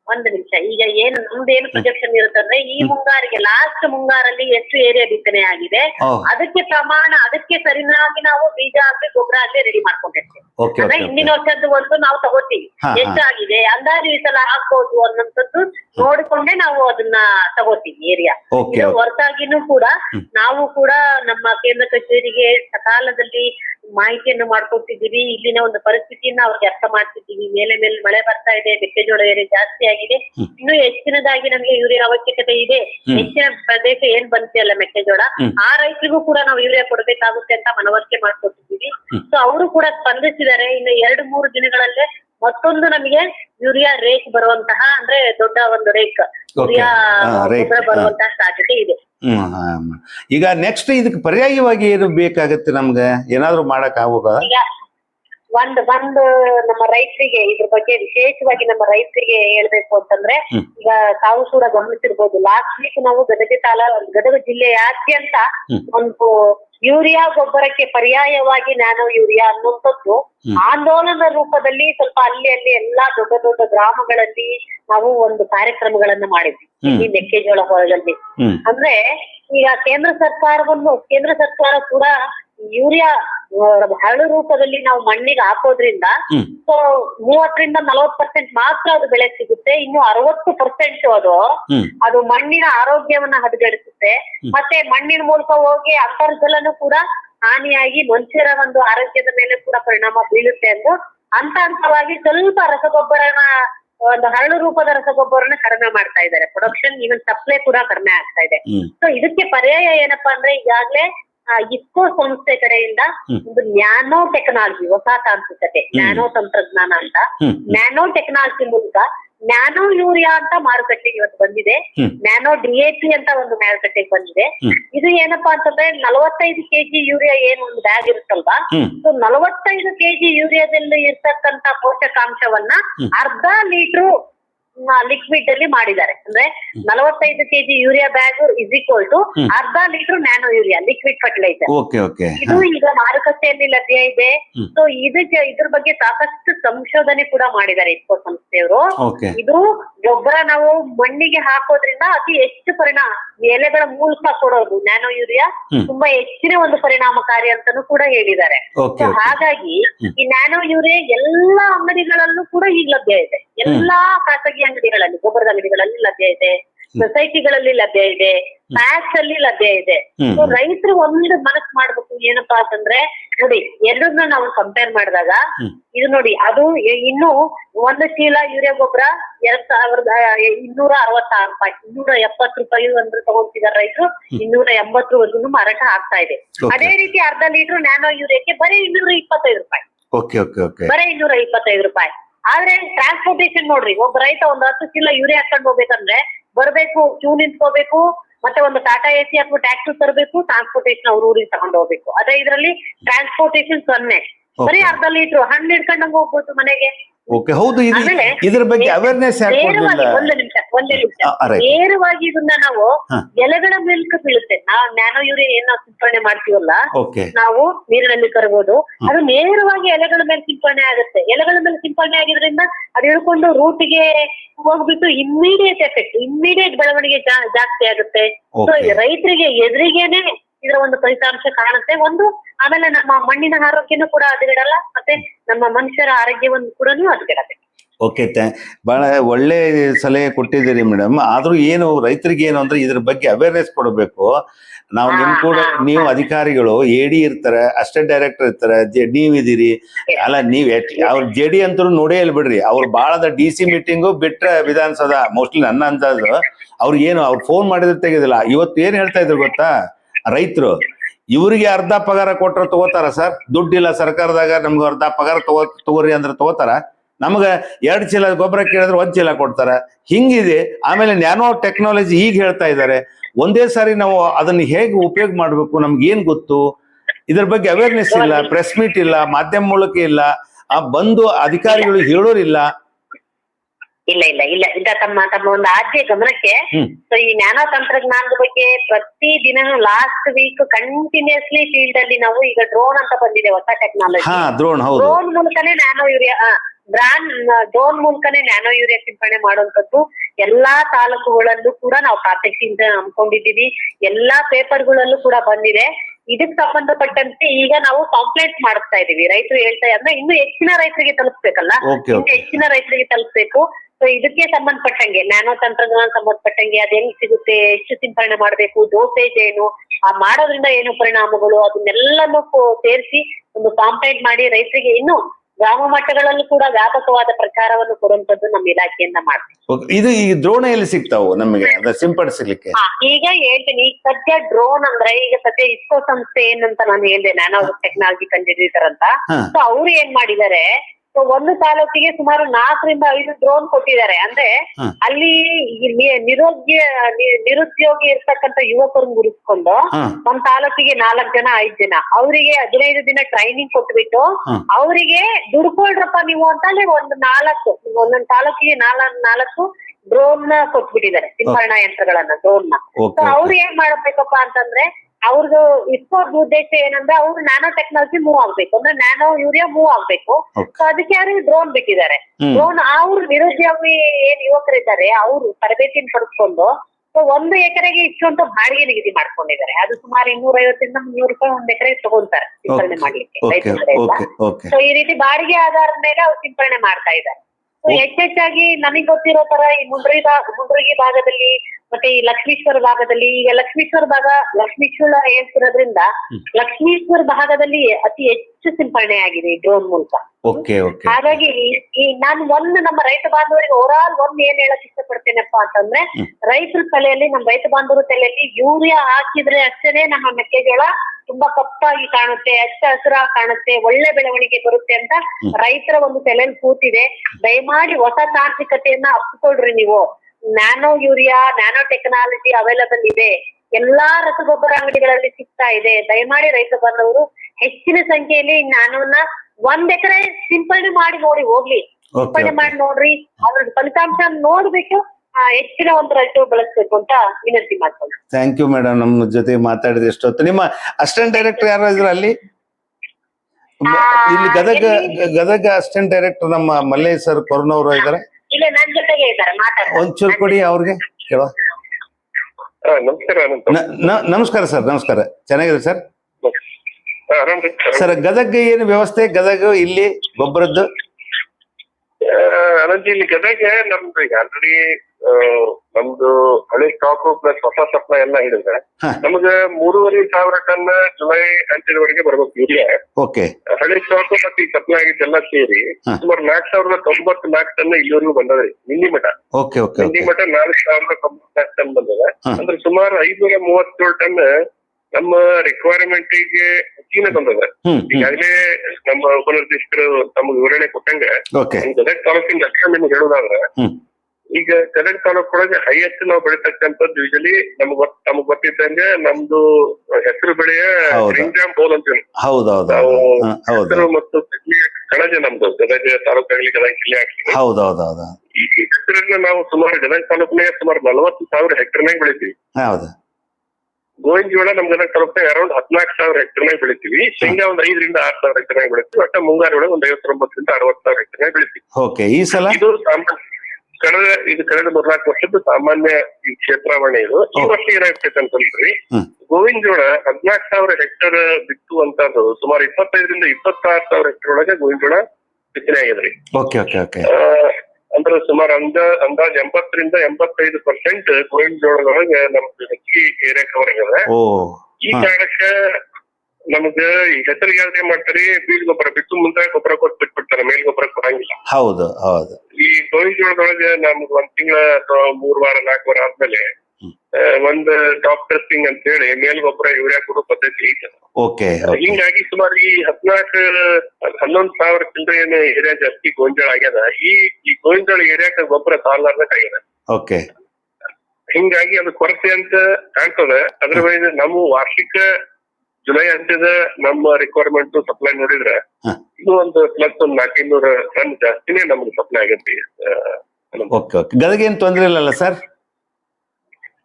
ಒಂದು ನಿಮಿಷ. ಈಗ ಏನು ನಮ್ದೇನು ಪ್ರೊಜೆಕ್ಷನ್ ಇರುತ್ತಂದ್ರೆ ಈ ಮುಂಗಾರಿಗೆ ಲಾಸ್ಟ್ ಮುಂಗಾರಲ್ಲಿ ಎಷ್ಟು ಏರಿಯಾ ಬಿತ್ತನೆ ಆಗಿದೆ ಅದಕ್ಕೆ ಪ್ರಮಾಣ ಅದಕ್ಕೆ ಸರಿನಾಗಿ ನಾವು ಬೀಜ ಆಗ್ಲಿ ಗೊಬ್ಬರ ಆಗ್ಲಿ ರೆಡಿ ಮಾಡ್ಕೊಂಡಿರ್ತೀವಿ. ಅಂದ್ರೆ ಹಿಂದಿನ ವರ್ಷದ್ದು ಒಂದು ನಾವು ತಗೋತೀವಿ. ಎಷ್ಟಾಗಿದೆ? ಅಂದಾಜು ಈ ಸಲ ಆಗ್ಬೋದು ಅನ್ನೋಂಥದ್ದು ನೋಡಿಕೊಂಡೇ ನಾವು ಅದನ್ನ ತಗೋತೀವಿ ಏರಿಯಾ ಹೊರತಾಗಿನೂ ಕೂಡ ನಾವು ಕೂಡ ನಮ್ಮ ಕೇಂದ್ರ ಕಚೇರಿಗೆ ಸಕಾಲದಲ್ಲಿ ಮಾಹಿತಿಯನ್ನು ಮಾಡ್ಕೊಟ್ಟಿದ್ದೀವಿ ಇಲ್ಲಿನ ಒಂದು ಪರಿಸ್ಥಿತಿಯನ್ನ ಅವ್ರಿಗೆ ಅರ್ಥ ಮಾಡ್ತಿದ್ದೀವಿ. ಮೇಲೆ ಮೇಲೆ ಮಳೆ ಬರ್ತಾ ಇದೆ ಮೆಕ್ಕೆಜೋಳ ಏರಿಯಾ ಜಾಸ್ತಿ ಆಗಿದೆ. ಇನ್ನು ಹೆಚ್ಚಿನದಾಗಿ ನಮಗೆ ಯೂರಿಯಾ ಅವಶ್ಯಕತೆ ಇದೆ. ಹೆಚ್ಚಿನ ಪ್ರದೇಶ ಏನ್ ಬಂತಿಯಲ್ಲ ಮೆಕ್ಕೆಜೋಳ. ಆ ರೈತರಿಗೂ ಕೂಡ ನಾವು ಯೂರಿಯಾ ಕೊಡ್ಬೇಕಾಗುತ್ತೆ ಅಂತ ಮನವರಿಕೆ ಮಾಡ್ಕೊಟ್ಟಿದ್ದೀವಿ. ಸೊ ಅವರು ಕೂಡ ಸ್ಪಂದಿಸಿದ್ದಾರೆ. ಇನ್ನು ಎರಡು ಮೂರು ದಿನಗಳಲ್ಲೇ ಮತ್ತೊಂದು ನಮಗೆ ಯೂರಿಯಾ ರೇಕ್ ಬರುವಂತಹ ಅಂದ್ರೆ ದೊಡ್ಡ ಒಂದು ರೇಕ್. ಯೂರಿಯಾ ಬರುವಂತಹ ಸಾಧ್ಯತೆ ಇದೆ. ಈಗ ನೆಕ್ಸ್ಟ್ ಇದಕ್ಕೆ ಪರ್ಯಾಯವಾಗಿ ಏನು ಬೇಕಾಗುತ್ತೆ ನಮ್ಗೆ? ಏನಾದ್ರು ಮಾಡಕ್ ಆಗೋದ ಒಂದ್ ಒಂದ್ ನಮ್ಮ ರೈತರಿಗೆ ಇದ್ರ ಬಗ್ಗೆ ವಿಶೇಷವಾಗಿ ನಮ್ಮ ರೈತರಿಗೆ ಹೇಳ್ಬೇಕು ಅಂತಂದ್ರೆ ಈಗ ತಾವು ಕೂಡ ಗಮನಿಸಿರ್ಬೋದು ಲಾಸ್ಟ್ ವೀಕ್ ನಾವು ಗದಗ ತಾಲ ಗದಗ ಜಿಲ್ಲೆಯಾದ್ಯಂತ. ಒಂದು ಯೂರಿಯಾ ಗೊಬ್ಬರಕ್ಕೆ ಪರ್ಯಾಯವಾಗಿ ನ್ಯಾನೋ ಯೂರಿಯಾ ಅನ್ನುವಂಥದ್ದು. ಆಂದೋಲನ ರೂಪದಲ್ಲಿ ಸ್ವಲ್ಪ ಅಲ್ಲಿ ಅಲ್ಲಿ ಎಲ್ಲಾ ದೊಡ್ಡ ದೊಡ್ಡ ಗ್ರಾಮಗಳಲ್ಲಿ ನಾವು ಒಂದು ಕಾರ್ಯಕ್ರಮಗಳನ್ನ ಮಾಡಿದ್ವಿ. ಈ ಮೆಕ್ಕೆಜೋಳ ಹೊಲದಲ್ಲಿ ಅಂದ್ರೆ ಈಗ ಕೇಂದ್ರ ಸರ್ಕಾರವನ್ನು ಕೇಂದ್ರ ಸರ್ಕಾರ ಕೂಡ ಯೂರಿಯಾ ಹರಳು ರೂಪದಲ್ಲಿ ನಾವು ಮಣ್ಣಿಗೆ ಹಾಕೋದ್ರಿಂದ ಸೊ ಮೂವತ್ತರಿಂದ ನಲವತ್ತು ಪರ್ಸೆಂಟ್ ಮಾತ್ರ ಅದು ಬೆಳೆ ಸಿಗುತ್ತೆ. ಇನ್ನು ಅರವತ್ತು ಪರ್ಸೆಂಟ್ ಅದು ಅದು ಮಣ್ಣಿನ ಆರೋಗ್ಯವನ್ನ ಹದಗೆಡಿಸುತ್ತೆ ಮತ್ತೆ ಮಣ್ಣಿನ ಮೂಲಕ ಹೋಗಿ ಅಂತರ್ಜಲನು ಕೂಡ ಹಾನಿಯಾಗಿ ಮನುಷ್ಯರ ಒಂದು ಆರೋಗ್ಯದ ಮೇಲೆ ಕೂಡ ಪರಿಣಾಮ ಬೀಳುತ್ತೆ ಎಂದು ಹಂತ ಹಂತವಾಗಿ ಸ್ವಲ್ಪ ರಸಗೊಬ್ಬರನ ಒಂದು ಹರಳು ರೂಪದ ರಸಗೊಬ್ಬರನ ಕಡಿಮೆ ಮಾಡ್ತಾ ಇದ್ದಾರೆ. ಪ್ರೊಡಕ್ಷನ್ ಈವನ್ ಸಪ್ಲೈ ಕೂಡ ಕಡಿಮೆ ಆಗ್ತಾ ಇದೆ. ಸೊ ಇದಕ್ಕೆ ಪರ್ಯಾಯ ಏನಪ್ಪಾ ಅಂದ್ರೆ ಈಗಾಗ್ಲೇ ಇಸ್ಕೋ ಸಂಸ್ಥೆ ಕಡೆಯಿಂದ. ಒಂದು ನ್ಯಾನೋ ಟೆಕ್ನಾಲಜಿ ಹೊಸ ತಾಂತ್ರಿಕತೆ ನ್ಯಾನೋ ತಂತ್ರಜ್ಞಾನ ಅಂತ. ನ್ಯಾನೋ ಟೆಕ್ನಾಲಜಿ ಮೂಲಕ ನ್ಯಾನೋ ಯೂರಿಯಾ ಅಂತ ಮಾರುಕಟ್ಟೆಗೆ ಇವತ್ತು ಬಂದಿದೆ. ನ್ಯಾನೋ ಡಿಎಪಿ ಅಂತ ಒಂದು ಮಾರುಕಟ್ಟೆಗೆ ಬಂದಿದೆ. ಇದು ಏನಪ್ಪಾ ಅಂತಂದ್ರೆ ನಲವತ್ತೈದು ಕೆಜಿ ಯೂರಿಯಾ ಏನು ಒಂದು ಬ್ಯಾಗ್ ಇರುತ್ತಲ್ವಾ? ಸೊ ನಲವತ್ತೈದು ಕೆಜಿ ಯೂರಿಯಾದಲ್ಲಿ ಇರ್ತಕ್ಕಂತ ಪೋಷಕಾಂಶವನ್ನ. ಅರ್ಧ ಲೀಟ್ರು ಲಿಕ್ವಿಡ್ ಅಲ್ಲಿ ಮಾಡಿದ್ದಾರೆ. ಅಂದ್ರೆ ನಲವತ್ತೈದು KG urea bag is equal to. ಅರ್ಧ litre nano urea liquid fertiliser ಇದು ಈಗ ಮಾರುಕಟ್ಟೆಯಲ್ಲಿ ಲಭ್ಯ ಇದೆ. ಸೊ ಇದಕ್ಕೆ ಇದ್ರ ಬಗ್ಗೆ ಸಾಕಷ್ಟು ಸಂಶೋಧನೆ ಕೂಡ ಮಾಡಿದ್ದಾರೆ ಇಸ್ಕೋ ಸಂಸ್ಥೆಯವರು. ಇದು ಗೊಬ್ಬರ ನಾವು ಮಣ್ಣಿಗೆ ಹಾಕೋದ್ರಿಂದ ಅತಿ ಹೆಚ್ಚು ಪರಿಣಾಮ ಎಲೆಗಳ ಮೂಲಕ ಕೊಡೋದು. Nano urea. ತುಂಬಾ ಹೆಚ್ಚಿನ ಒಂದು ಪರಿಣಾಮಕಾರಿ ಅಂತಾನು ಕೂಡ ಹೇಳಿದ್ದಾರೆ. ಸೊ ಹಾಗಾಗಿ. ಈ ನ್ಯಾನೋ ಯೂರಿಯಾ ಎಲ್ಲಾ ಅಂಗಡಿಗಳಲ್ಲೂ ಕೂಡ ಈಗ ಲಭ್ಯ ಇದೆ. ಎಲ್ಲಾ ಖಾಸಗಿ ಅಂಗಡಿಗಳಲ್ಲಿ ಗೊಬ್ಬರದ ಅಂಗಡಿಗಳಲ್ಲಿ ಲಭ್ಯ ಇದೆ. ಸೊಸೈಟಿಗಳಲ್ಲಿ ಲಭ್ಯ ಇದೆ ಪ್ಯಾಕ್ಸ್ ಅಲ್ಲಿ ಲಭ್ಯ ಇದೆ. ಸೊ ರೈತರು ಒಂದು ಮನಸ್ಸು ಮಾಡ್ಬೇಕು ಏನಪ್ಪಾ ಅಂತಂದ್ರೆ ನೋಡಿ ಎರಡನ್ನ ನಾವು ಕಂಪೇರ್ ಮಾಡಿದಾಗ. ಇದು ನೋಡಿ ಅದು ಇನ್ನು ಒಂದು ಚೀಲ ಯೂರಿಯಾ ಗೊಬ್ಬರ ಎರಡ್ ಸಾವಿರದ ಇನ್ನೂರ ಅರವತ್ತಾರು ರೂಪಾಯಿ ಇನ್ನೂರ ಎಪ್ಪತ್ತು ರೂಪಾಯಿ ಅಂದ್ರೆ ತಗೊಂತಿದಾರೆ ರೈತರು. ಇನ್ನೂರ ಎಂಬತ್ತರವರೆಗೂ ಮಾರಾಟ ಆಗ್ತಾ ಇದೆ. ಅದೇ ರೀತಿ ಅರ್ಧ ಲೀಟರ್ ನ್ಯಾನೋ ಯೂರಿಯಾಕ್ಕೆ ಬರೀ ಇನ್ನೂರ ಇಪ್ಪತ್ತೈದು ರೂಪಾಯಿ. ಬರೀ ಇನ್ನೂರ ಇಪ್ಪತ್ತೈದು ರೂಪಾಯಿ. ಆದ್ರೆ ಟ್ರಾನ್ಸ್ಪೋರ್ಟೇಶನ್ ನೋಡ್ರಿ ಒಬ್ಬ ರೈತ ಒಂದ್ ಹತ್ತು ಚೀಲ ಯೂರಿಯಾ ಹಾಕೊಂಡ್ ಹೋಗ್ಬೇಕಂದ್ರೆ ಬರ್ಬೇಕು ಕ್ಯೂ ನಿಂತ್ಕೋಬೇಕು ಮತ್ತೆ ಒಂದು ಟಾಟಾ ಎಸಿ ಸಿ ಅಥವಾ ಟ್ಯಾಕ್ಸಿ ತರಬೇಕು ಟ್ರಾನ್ಸ್ಪೋರ್ಟೇಶನ್ ಅವ್ರ ಊರಿಗೆ ತಗೊಂಡು ಹೋಗ್ಬೇಕು. ಅದೇ ಇದ್ರಲ್ಲಿ ಟ್ರಾನ್ಸ್ಪೋರ್ಟೇಶನ್ ಸೊನ್ನೆ. ಬರೀ. ಅರ್ಧ ಲೀಟ್ರು ಹಣ್ಣು ಹಿಡ್ಕೊಂಡಂಗ್ ಹೋಗ್ಬೋದು ಮನೆಗೆ. ಓಕೆ ಹೌದು ಇದ್ರ ಬಗ್ಗೆ ಅವೇರ್ನೆಸ್ ಒಂದು ನಿಮಿಷ ಒಂದೇ ನಿಮಿಷ. ನೇರವಾಗಿ ಇದನ್ನ ನಾವು. ಎಲೆಗಳ ಮೇಲ್ಕ ಬೀಳುತ್ತೆ. ನಾವು ನ್ಯಾನೋ ಯೂರಿಯಾ ಏನ್ ನಾವು ಸಿಂಪಡಣೆ ಮಾಡ್ತೀವಲ್ಲ ನಾವು ನೀರಿನಲ್ಲಿ ಕರಬಹುದು ಅದು ನೇರವಾಗಿ ಎಲೆಗಳ ಮೇಲೆ ಸಿಂಪಡಣೆ ಆಗುತ್ತೆ. ಎಲೆಗಳ ಮೇಲೆ ಸಿಂಪಡಣೆ ಆಗಿದ್ರಿಂದ ಅದು ಹಿಡ್ಕೊಂಡು ರೂಟಿಗೆ ಹೋಗ್ಬಿಟ್ಟು ಇಮ್ಮಿಡಿಯೇಟ್ ಎಫೆಕ್ಟ್ ಇಮ್ಮಿಡಿಯೇಟ್ ಬೆಳವಣಿಗೆ ಜಾಸ್ತಿ ಆಗುತ್ತೆ. ಸೊ ರೈತರಿಗೆ ಎದುರಿಗೇನೆ ಇದರ ಒಂದು ಫಲಿತಾಂಶ ಕಾಣುತ್ತೆ. ಒಂದು ಆಮೇಲೆ ನಮ್ಮ ಮಣ್ಣಿನ ಆರೋಗ್ಯನೂ ಕೂಡ ಹದಗೆಡಲ್ಲ ಮತ್ತೆ ನಮ್ಮ ಮನುಷ್ಯರ ಆರೋಗ್ಯವನ್ನು ಕೂಡ ಹದಗೆಡತ್ತೆ ಓಕೆ ಬಹಳ ಒಳ್ಳೆ ಸಲಹೆ ಕೊಟ್ಟಿದ್ದೀರಿ ಮೇಡಮ್ ಆದ್ರೂ ಏನು ರೈತರಿಗೆ ಏನು ಅಂದ್ರೆ ಇದ್ರ ಬಗ್ಗೆ ಅವೇರ್ನೆಸ್ ಕೊಡಬೇಕು. ನಾವು ನಿಮ್ ಕೂಡ ನೀವು ಅಧಿಕಾರಿಗಳು ಎ ಡಿ ಇರ್ತಾರೆ ಅಸಿಸ್ಟೆಂಟ್ ಡೈರೆಕ್ಟರ್ ಇರ್ತಾರೆ ನೀವ್ ಇದೀರಿ ಅಲ್ಲ ನೀವ್ ಅವ್ರ ಜೆ ಡಿ ಅಂತೂ ನೋಡೇ ಇಲ್ಲ ಬಿಡ್ರಿ ಅವ್ರು ಬಾಳದ ಡಿ ಸಿ ಮೀಟಿಂಗು ಬಿಟ್ರೆ ವಿಧಾನಸೌಧ ಮೋಸ್ಟ್ಲಿ ನನ್ನ ಅಂದಾಜು ಅವ್ರು ಏನು ಅವ್ರು ಫೋನ್ ಮಾಡಿದ್ರೆ ತೆಗೆದಿಲ್ಲ. ಇವತ್ತು ಏನ್ ಹೇಳ್ತಾ ಇದ್ರು ಗೊತ್ತಾ? ರೈತರು, ಇವರಿಗೆ ಅರ್ಧ ಪಗಾರ ಕೊಟ್ರೆ ತಗೋತಾರ ಸರ್? ದುಡ್ಡಿಲ್ಲ ಸರ್ಕಾರದಾಗ, ನಮ್ಗೆ ಅರ್ಧ ಪಗಾರ ತಗೋ, ತಗೋರಿ ಅಂದ್ರೆ ತಗೋತಾರ? ನಮ್ಗೆ ಎರಡು ಚೀಲ ಗೊಬ್ಬರ ಕೇಳಿದ್ರೆ ಒಂದು ಚೀಲ ಕೊಡ್ತಾರ. ಹಿಂಗಿದೆ, ಆಮೇಲೆ ನ್ಯಾನೋ ಟೆಕ್ನಾಲಜಿ ಈಗ ಹೇಳ್ತಾ ಇದ್ದಾರೆ ಒಂದೇ ಸಾರಿ ನಾವು ಅದನ್ನ ಹೇಗೆ ಉಪಯೋಗ ಮಾಡ್ಬೇಕು, ನಮ್ಗೆ ಏನ್ ಗೊತ್ತು? ಇದ್ರ ಬಗ್ಗೆ ಅವೇರ್ನೆಸ್ ಇಲ್ಲ ಪ್ರೆಸ್ ಮೀಟ್ ಇಲ್ಲ, ಮಾಧ್ಯಮ ಮೂಲಕ ಇಲ್ಲ, ಆ ಬಂದು ಅಧಿಕಾರಿಗಳು ಹೇಳೋರಿಲ್ಲ. ಇಲ್ಲ ಇಲ್ಲ ಇಲ್ಲ. ಇಂತ ತಮ್ಮ ತಮ್ಮ ಒಂದು ಆದ್ಯ ಗಮನಕ್ಕೆ ಸೊ ಈ ನ್ಯಾನೋ ತಂತ್ರಜ್ಞಾನದ ಬಗ್ಗೆ ಪ್ರತಿ ದಿನ ಲಾಸ್ಟ್ ವೀಕ್ ಕಂಟಿನ್ಯೂಸ್ಲಿ ಫೀಲ್ಡ್ ಅಲ್ಲಿ ನಾವು ಈಗ ಡ್ರೋನ್ ಅಂತ ಬಂದಿದೆ ಹೊಸ ಟೆಕ್ನಾಲಜಿ ಡ್ರೋನ್ ಮೂಲಕನೇ ನ್ಯಾನೋ ಯೂರಿಯಾ ಬ್ರಾಂಡ್ ಡ್ರೋನ್ ಮೂಲಕನೇ ನ್ಯಾನೋ ಯೂರಿಯಾ ಸಿಂಪಡಣೆ ಮಾಡುವಂತದ್ದು ಎಲ್ಲಾ ತಾಲೂಕುಗಳಲ್ಲೂ ಕೂಡ ನಾವು ಪ್ರಾತ್ಯಕ್ಷಿಕ ಹಮ್ಮಿಕೊಂಡಿದ್ದೀವಿ. ಎಲ್ಲಾ ಪೇಪರ್ಗಳಲ್ಲೂ ಕೂಡ ಬಂದಿದೆ. ಇದಕ್ ಸಂಬಂಧಪಟ್ಟಂತೆ ಈಗ ನಾವು ಕಾಂಪ್ಲೇಂಟ್ ಮಾಡಿಸ್ತಾ ಇದೀವಿ. ರೈತರು ಹೇಳ್ತಾ ಅಂದ್ರೆ ಇನ್ನು ಹೆಚ್ಚಿನ ರೈತರಿಗೆ ತಲುಪಬೇಕಲ್ಲ. ಇನ್ನು ಹೆಚ್ಚಿನ ರೈತರಿಗೆ ತಲುಪಬೇಕು. ಸೊ ಇದಕ್ಕೆ ಸಂಬಂಧಪಟ್ಟಂಗೆ ನ್ಯಾನೋ ತಂತ್ರಜ್ಞಾನ ಸಂಬಂಧಪಟ್ಟಂಗೆ ಅದ್ ಹೆಂಗ್ ಸಿಗುತ್ತೆ ಎಷ್ಟು ಸಿಂಪರಣೆ ಮಾಡಬೇಕು ಡೋಸೇಜ್ ಏನು ಆ ಮಾಡೋದ್ರಿಂದ ಏನು ಪರಿಣಾಮಗಳು ಅದನ್ನೆಲ್ಲನೂ ಸೇರಿಸಿ ಒಂದು ಕಾಂಪ್ಲೇಂಟ್ ಮಾಡಿ ರೈತರಿಗೆ ಇನ್ನು ಗ್ರಾಮ ಮಟ್ಟಗಳಲ್ಲೂ ಕೂಡ ವ್ಯಾಪಕವಾದ ಪ್ರಚಾರವನ್ನು ಕೊಡುವಂತದ್ದು ನಮ್ಮ ಇಲಾಖೆಯಿಂದ ಮಾಡ್ತೀವಿ. ಇದು ಈ ಡ್ರೋನ್ ಎಲ್ಲಿ ಸಿಗ್ತಾವು ನಮಗೆ ಸಿಂಪಡಿಸಲಿಕ್ಕೆ. ಈಗ ಹೇಳ್ತೀನಿ ಈಗ ಸದ್ಯ ಡ್ರೋನ್ ಅಂದ್ರೆ ಈಗ ಸದ್ಯ ಇಸ್ಕೋ ಸಂಸ್ಥೆ ಏನಂತ ನಾನು ಹೇಳ್ದೆ ನ್ಯಾನೋ ಟೆಕ್ನಾಲಜಿ ಕಂಡಿದ್ದೀರ ಅಂತ ಸೊ ಅವ್ರು ಏನ್ ಮಾಡಿದ್ದಾರೆ ಒಂದು ತಾಲೂಕಿಗೆ ಸುಮಾರು ನಾಲ್ಕರಿಂದ ಐದು ಡ್ರೋನ್ ಕೊಟ್ಟಿದ್ದಾರೆ. ಅಂದ್ರೆ ಅಲ್ಲಿ ನಿರೋಗ್ಯ ನಿರುದ್ಯೋಗಿ ಇರ್ತಕ್ಕಂಥ ಯುವಕರನ್ನ ಗುರುಸ್ಕೊಂಡು ಹಾ. ಒಂದ್ ತಾಲೂಕಿಗೆ ನಾಲ್ಕ್ ಜನ ಐದ್ ಜನ. ಅವರಿಗೆ ಹದಿನೈದು ದಿನ ಟ್ರೈನಿಂಗ್ ಕೊಟ್ಬಿಟ್ಟು. ಅವರಿಗೆ ದುಡ್ಕೊಳ್ರಪ್ಪ ನೀವು ಅಂತ ಅಲ್ಲಿ ಒಂದು ನಾಲ್ಕು ಒಂದೊಂದ್ ತಾಲೂಕಿಗೆ ನಾಲ್ ನಾಲ್ಕು ಡ್ರೋನ್ನ ಕೊಟ್ಬಿಟ್ಟಿದ್ದಾರೆ. ಸಿಂಪರಣಾ ಯಂತ್ರಗಳನ್ನ ಡ್ರೋನ್ನ. ಸೊ ಅವ್ರು ಏನ್ ಮಾಡಬೇಕಪ್ಪ ಅಂತಂದ್ರೆ ಅವ್ರದ್ದು ಇಸ್ಕೋದ್ ಉದ್ದೇಶ ಏನಂದ್ರೆ ಅವ್ರು ನ್ಯಾನೋ ಟೆಕ್ನಾಲಜಿ ಮೂವ್ ಆಗ್ಬೇಕು. ಅಂದ್ರೆ ನ್ಯಾನೋ ಯೂರಿಯಾ ಮೂವ್ ಆಗ್ಬೇಕು. ಸೊ ಅದಕ್ಕೆ ಯಾರು ಡ್ರೋನ್ ಬಿಟ್ಟಿದ್ದಾರೆ. ಡ್ರೋನ್ ಅವ್ರ ನಿರುದ್ಯೋಗಿ ಏನ್ ಯುವಕರಿದ್ದಾರೆ ಅವರು ತರಬೇತಿನ ಪಡ್ಕೊಂಡು ಸೊ ಒಂದು ಎಕರೆಗೆ ಇಷ್ಟು ಅಂತ ಬಾಡಿಗೆ ನಿಗದಿ ಮಾಡ್ಕೊಂಡಿದ್ದಾರೆ. ಅದು ಸುಮಾರು ಇನ್ನೂರ ಐವತ್ತರಿಂದ ಮುನ್ನೂರು ರೂಪಾಯಿ ಒಂದ್ ಎಕರೆಗೆ ತಗೊಂತಾರೆ ಸಿಂಪರಣೆ ಮಾಡ್ಲಿಕ್ಕೆ ಸೊ ಈ ರೀತಿ ಬಾಡಿಗೆ ಆಧಾರದ ಮೇಲೆ ಅವ್ರು ಸಿಂಪರಣೆ ಮಾಡ್ತಾ ಇದ್ದಾರೆ. ಹೆಚ್ಚೆಚ್ಚಾಗಿ ನನಗೆ ಗೊತ್ತಿರೋ ತರ ಈ ಮುಂಡ್ರಿ ಭಾಗ ಮುಂಡ್ರಗಿ ಭಾಗದಲ್ಲಿ ಮತ್ತೆ ಈ ಲಕ್ಷ್ಮೀಶ್ವರ ಭಾಗದಲ್ಲಿ ಈಗ ಲಕ್ಷ್ಮೀಶ್ವರ ಭಾಗ ಲಕ್ಷ್ಮೀಶ್ವರ ಹೇಳ್ತಿರೋದ್ರಿಂದ. ಲಕ್ಷ್ಮೀಶ್ವರ ಭಾಗದಲ್ಲಿ ಅತಿ ಹೆಚ್ಚು ಸಿಂಪಡಣೆ ಆಗಿದೆ ಈ ಡ್ರೋನ್ ಮೂಲಕ ಹಾಗಾಗಿ ಈ- ನಾನು ಒಂದು ನಮ್ಮ ರೈತ ಬಾಂಧವರಿಗೆ ಓವರಾಲ್ ಒಂದ್ ಏನ್ ಹೇಳಕ್ ಇಷ್ಟಪಡ್ತೇನಪ್ಪ ಅಂತಂದ್ರೆ. ರೈತರ ತಲೆಯಲ್ಲಿ ನಮ್ಮ ರೈತ ಬಾಂಧವರ ತಲೆಯಲ್ಲಿ ಯೂರಿಯಾ ಹಾಕಿದ್ರೆ ಅಷ್ಟೇನೆ ನಮ್ಮ ಮೆಕ್ಕೆಜೋಳ ತುಂಬಾ ಕಪ್ಪಾಗಿ ಕಾಣುತ್ತೆ ಹಚ್ಚ ಹಸಿರಾಗಿ ಕಾಣುತ್ತೆ ಒಳ್ಳೆ ಬೆಳವಣಿಗೆ ಬರುತ್ತೆ ಅಂತ ರೈತರ ಒಂದು ತಲೆಯಲ್ಲಿ ಕೂತಿದೆ. ದಯಮಾಡಿ ಹೊಸ ತಾಂತ್ರಿಕತೆಯನ್ನ ಅಪ್ಪಿಕೊಳ್ರಿ ನೀವು. Nano urea nano technology available ಇದೆ. ಎಲ್ಲಾ ರಸಗೊಬ್ಬರ ಅಂಗಡಿಗಳಲ್ಲಿ ಸಿಗ್ತಾ ಇದೆ. ದಯಮಾಡಿ ರೈತ ಬಂದವರು ಹೆಚ್ಚಿನ ಸಂಖ್ಯೆಯಲ್ಲಿ ನ್ಯಾನೋನ ಒಂದ್ ಎಕರೆ ಸಿಂಪಡಣೆ ಮಾಡಿ ನೋಡಿ ಹೋಗ್ಲಿ. ಸಿಂಪಡಣೆ ಮಾಡಿ ನೋಡ್ರಿ. ಅದ್ರ ಫಲಿತಾಂಶ ನೋಡ್ಬಿಟ್ಟು ಹೆಚ್ಚಿನ ಒಂದು ರೈತರು ಬಳಸಬೇಕು ಅಂತ ವಿನಂತಿ ಮಾಡ್ತೇನೆ. ಥ್ಯಾಂಕ್ ಯು ಮೇಡಮ್ ನಮ್ಮ ಜೊತೆ ಮಾತಾಡಿದ ಎಷ್ಟೊತ್ತು ನಿಮ್ಮ ಅಸಿಸ್ಟೆಂಟ್ ಡೈರೆಕ್ಟರ್ ಯಾರು ಇದ್ರು ಅಲ್ಲಿ? ಇಲ್ಲಿ ಗದಗ? ಗದಗ ಅಸಿಸ್ಟೆಂಟ್ ಡೈರೆಕ್ಟರ್ ನಮ್ಮ ಮಲ್ಲೇಶ್ ಸರ್ ಕೊರೋನವರು ಇದಾರೆ ಇಲ್ಲ ನನ್ ಜೊತೆಗೆ ಇದ್ದಾರೆ ಮಾತಾಡ್ತಾರೆ. ಒಂಚೂರು ಕೊಡಿ ಅವ್ರಿಗೆ. ಕೇಳೋ. ಹಾ ನಮಸ್ಕಾರ ನಮಸ್ಕಾರ ಸರ್ ನಮಸ್ಕಾರ. ಚೆನ್ನಾಗಿದೆ ಸರ್ ಸರ್ ಗದಗ ಏನು ವ್ಯವಸ್ಥೆ? ಗದಗ ಇಲ್ಲಿ ಗೊಬ್ಬರದ್ದು? ಅನಂತ ಇಲ್ಲಿ ಗದಗ ನಮ್ದು ಈಗ ಆಲ್ರೆಡಿ ನಮ್ದು ಹಳೆ ಸ್ಟಾಕ್ ಪ್ಲಸ್ ಹೊಸ ಸಪ್ಲೈ ಎಲ್ಲ ಹಿಡಿದ್ರೆ ನಮಗೆ ಮೂರುವರೆ ಸಾವಿರ ಟನ್ ಜುಲೈ ಅಂತ್ಯದವರೆಗೆ ಬರ್ಬೇಕು ಯೂರಿಯಾ. ಓಕೆ. ಹಳೆ ಸ್ಟಾಕ್ ಮತ್ತೆ ಈ ಸಪ್ಲೈ ಆಗಿದ್ದೆಲ್ಲ ಸೇರಿ. ಸುಮಾರು ನಾಲ್ಕು ಸಾವಿರದ ತೊಂಬತ್ತು ನಾಲ್ಕು ಟನ್ ಇಲ್ಲಿವರೆಗೂ ಬಂದದ್ರಿ ನಿನ್ನೆ ಮಠ. ಓಕೆ ಓಕೆ ನಿನ್ನೆ ಮಠ ನಾಲ್ಕು ಸಾವಿರದ ತೊಂಬತ್ನಾಲ್ಕು ಟನ್ ಬಂದದ. ಅಂದ್ರೆ ಸುಮಾರು ಐನೂರ ಮೂವತ್ತೇಳು ಟನ್ ನಮ್ಮ ರಿಕ್ವೈರ್ಮೆಂಟ್ಗೆ ಹೆಚ್ಚಿನ ಬಂದದ. ಈಗಾಗಲೇ ನಮ್ಮ ಉಪನಿರ್ದೇಶಕರು ತಮ್ಮ ವಿವರಣೆ ಕೊಟ್ಟಂಗೆ ಗದಗ ತಾಲೂಕಿನ ಲಕ್ಷಣ ನಿಮ್ಗೆ ಹೇಳೋದಾದ್ರೆ ಈಗ ಗದಗ ತಾಲೂಕೊಳಗೆ ಹೈಯೆಸ್ಟ್ ನಾವು ಬೆಳಿತಕ್ಕಂಥದ್ದು ಯೂಶಲಿ ನಮ್ಗ್ ಗೊತ್ ನಮ್ಗ್ ಗೊತ್ತಿದ್ದಂಗೆ ನಮ್ದು ಹೆಸರು ಬೆಳೆಯ ಹೌದು. ಬೋಲ್ ಅಂತೀವಿ. ಹೌದೌದು ನಾವು ಹೌದು. ಹೆಸರು ಮತ್ತು ಕಡ್ಲಿ ಕಣಜ ನಮ್ದು ಗದಗ ತಾಲೂಕಾಗ್ಲಿ ಗದಗ ಜಿಲ್ಲೆ ಆಗ್ಲಿ. ಹೌದೌದೌದು ಈ ಹೆಸರನ್ನ ನಾವು ಸುಮಾರು ಗದಗ ತಾಲೂಕಿನಾಗ ಸುಮಾರು ನಲವತ್ತು ಸಾವಿರ ಹೆಕ್ಟರ್ನಾಗ ಬೆಳಿತೀವಿ. ಹೌದು. ಗೋವಿನ ಜೋಳ ನಮ್ ಗದಗ ತಾಲೂಕಿನ ಅರೌಂಡ್ ಹದಿನಾಲ್ಕು ಸಾವಿರ ಹೆಕ್ಟರ್ನಾಗ ಬೆಳಿತೀವಿ. ಶೇಂಗಾ ಒಂದ್ ಐದರಿಂದ ಆರು ಸಾವಿರ ಹೆಕ್ಟರ್ನಾಗ ಬೆಳಿತೀವಿ. ಒಟ್ಟ ಮುಂಗಾರು ಒಳಗೆ ಒಂದ್ ಐವತ್ತೊಂಬತ್ತರಿಂದ ಅರವತ್ತು ಸಾವಿರ ಹೆಕ್ಟರ್ನಾಗ ಬೆಳಿತೀವಿ. ಓಕೆ ಈ ಸಲ? ಇದು ಸಾಮಾನ್ಯ ಇದು ಕಳೆದ ಮೂರ್ನಾಲ್ಕು ವರ್ಷದ್ದು ಸಾಮಾನ್ಯ ಈ ಕ್ಷೇತ್ರಾವಣೆ ಇದು. ಈ ವರ್ಷ ಏನಾಗ್ತೈತೆ ಅಂತಂದ್ರಿ ಗೋವಿಂದ ಜೋಳ ಹದಿನಾಲ್ಕು ಸಾವಿರ ಹೆಕ್ಟರ್ ಬಿತ್ತು ಅಂತ ಸುಮಾರು ಇಪ್ಪತ್ತೈದರಿಂದ ಇಪ್ಪತ್ತಾರು ಸಾವಿರ ಹೆಕ್ಟರ್ ಒಳಗೆ ಗೋವಿನ ಜೋಳ ಬಿತ್ತನೆ ಆಗಿದ್ರಿ. Okay okay okay. ಆ, ಅಂದ್ರೆ ಸುಮಾರು ಅಂದ ಅಂದಾಜ್ ಎಂಬತ್ತರಿಂದ ಎಂಬತ್ತೈದು ಪರ್ಸೆಂಟ್ ಗೋವಿನ ಜೋಳದೊಳಗೆ ನಮ್ದು ಹೆಚ್ಚಿಗೆ ಏರಿಯಾ ಕವರ್ ಆಗ್ಯದ ಈ ಕಾರಣಕ್ಕ ನಮಗ ಈ ಹೆಸರಿಗೆ ಯಾವ್ದು ಮಾಡ್ತಾರಿ ಬೀಜ ಗೊಬ್ಬರ ಬಿತ್ತು ಮುಂದೆ ಗೊಬ್ಬರ ಕೊಟ್ಟು ಬಿಟ್ಬಿಡ್ತಾರೆ ಮೇಲ್ ಗೊಬ್ಬರ ಕೊಡಂಗಿಲ್ಲ. ಹೌದು ಹೌದು. ಈ ಗೋವಿನ ಜೋಳದೊಳಗೆ ನಮ್ಗ್ ಒಂದ್ ತಿಂಗಳ ಅಥವಾ ಮೂರ್ ವಾರ ನಾಲ್ಕು ವಾರ ಆದ್ಮೇಲೆ ಒಂದ್ ಟಾಪ್ ಟೆಸ್ಟಿಂಗ್ ಅಂತ ಹೇಳಿ ಮೇಲ್ ಗೊಬ್ಬರ ಯೂರಿಯಾ ಕೊಡೋ ಪದ್ಧತಿ ಐತೆ. ಓಕೆ ಹಿಂಗಾಗಿ ಸುಮಾರು ಈ ಹದಿನಾಲ್ಕು ಹನ್ನೊಂದ್ ಸಾವಿರ ಚಿಲ್ಲರೆ ಏನು ಏರಿಯಾ ಜಾಸ್ತಿ ಗೋಂಜಾಳ ಆಗ್ಯದ ಈ ಈ ಗೋಂಜಾಳ ಏರಿಯಾಕ ಗೊಬ್ಬರ ಸಾಲಾರ್ದಕ್ಕಾಗ್ಯದ ಓಕೆ. ಹಿಂಗಾಗಿ ಅದು ಕೊರತೆ ಅಂತ ಕಾಣ್ತದೆ ಅದರ್ವೈಸ್ ನಮ್ಮ ವಾರ್ಷಿಕ ಜುಲೈ ಅಂತ್ಯದ ನಮ್ಮ ರಿಕ್ವೈರ್ಮೆಂಟ್ ಸಪ್ಲೈ ನೋಡಿದ್ರೆ ಇದು ಒಂದು ಪ್ಲಸ್ ಒಂದ್ ನಾಲ್ಕೈನೂರ ಟನ್ ಜಾಸ್ತಿನೇ ನಮ್ಗೆ ಸಪ್ಲೈ ಆಗತ್ತೆ ಓಕೆ ಓಕೆ ಗದಗ ಏನ್ ತೊಂದರೆ ಇಲ್ಲಲ್ಲ ಸರ್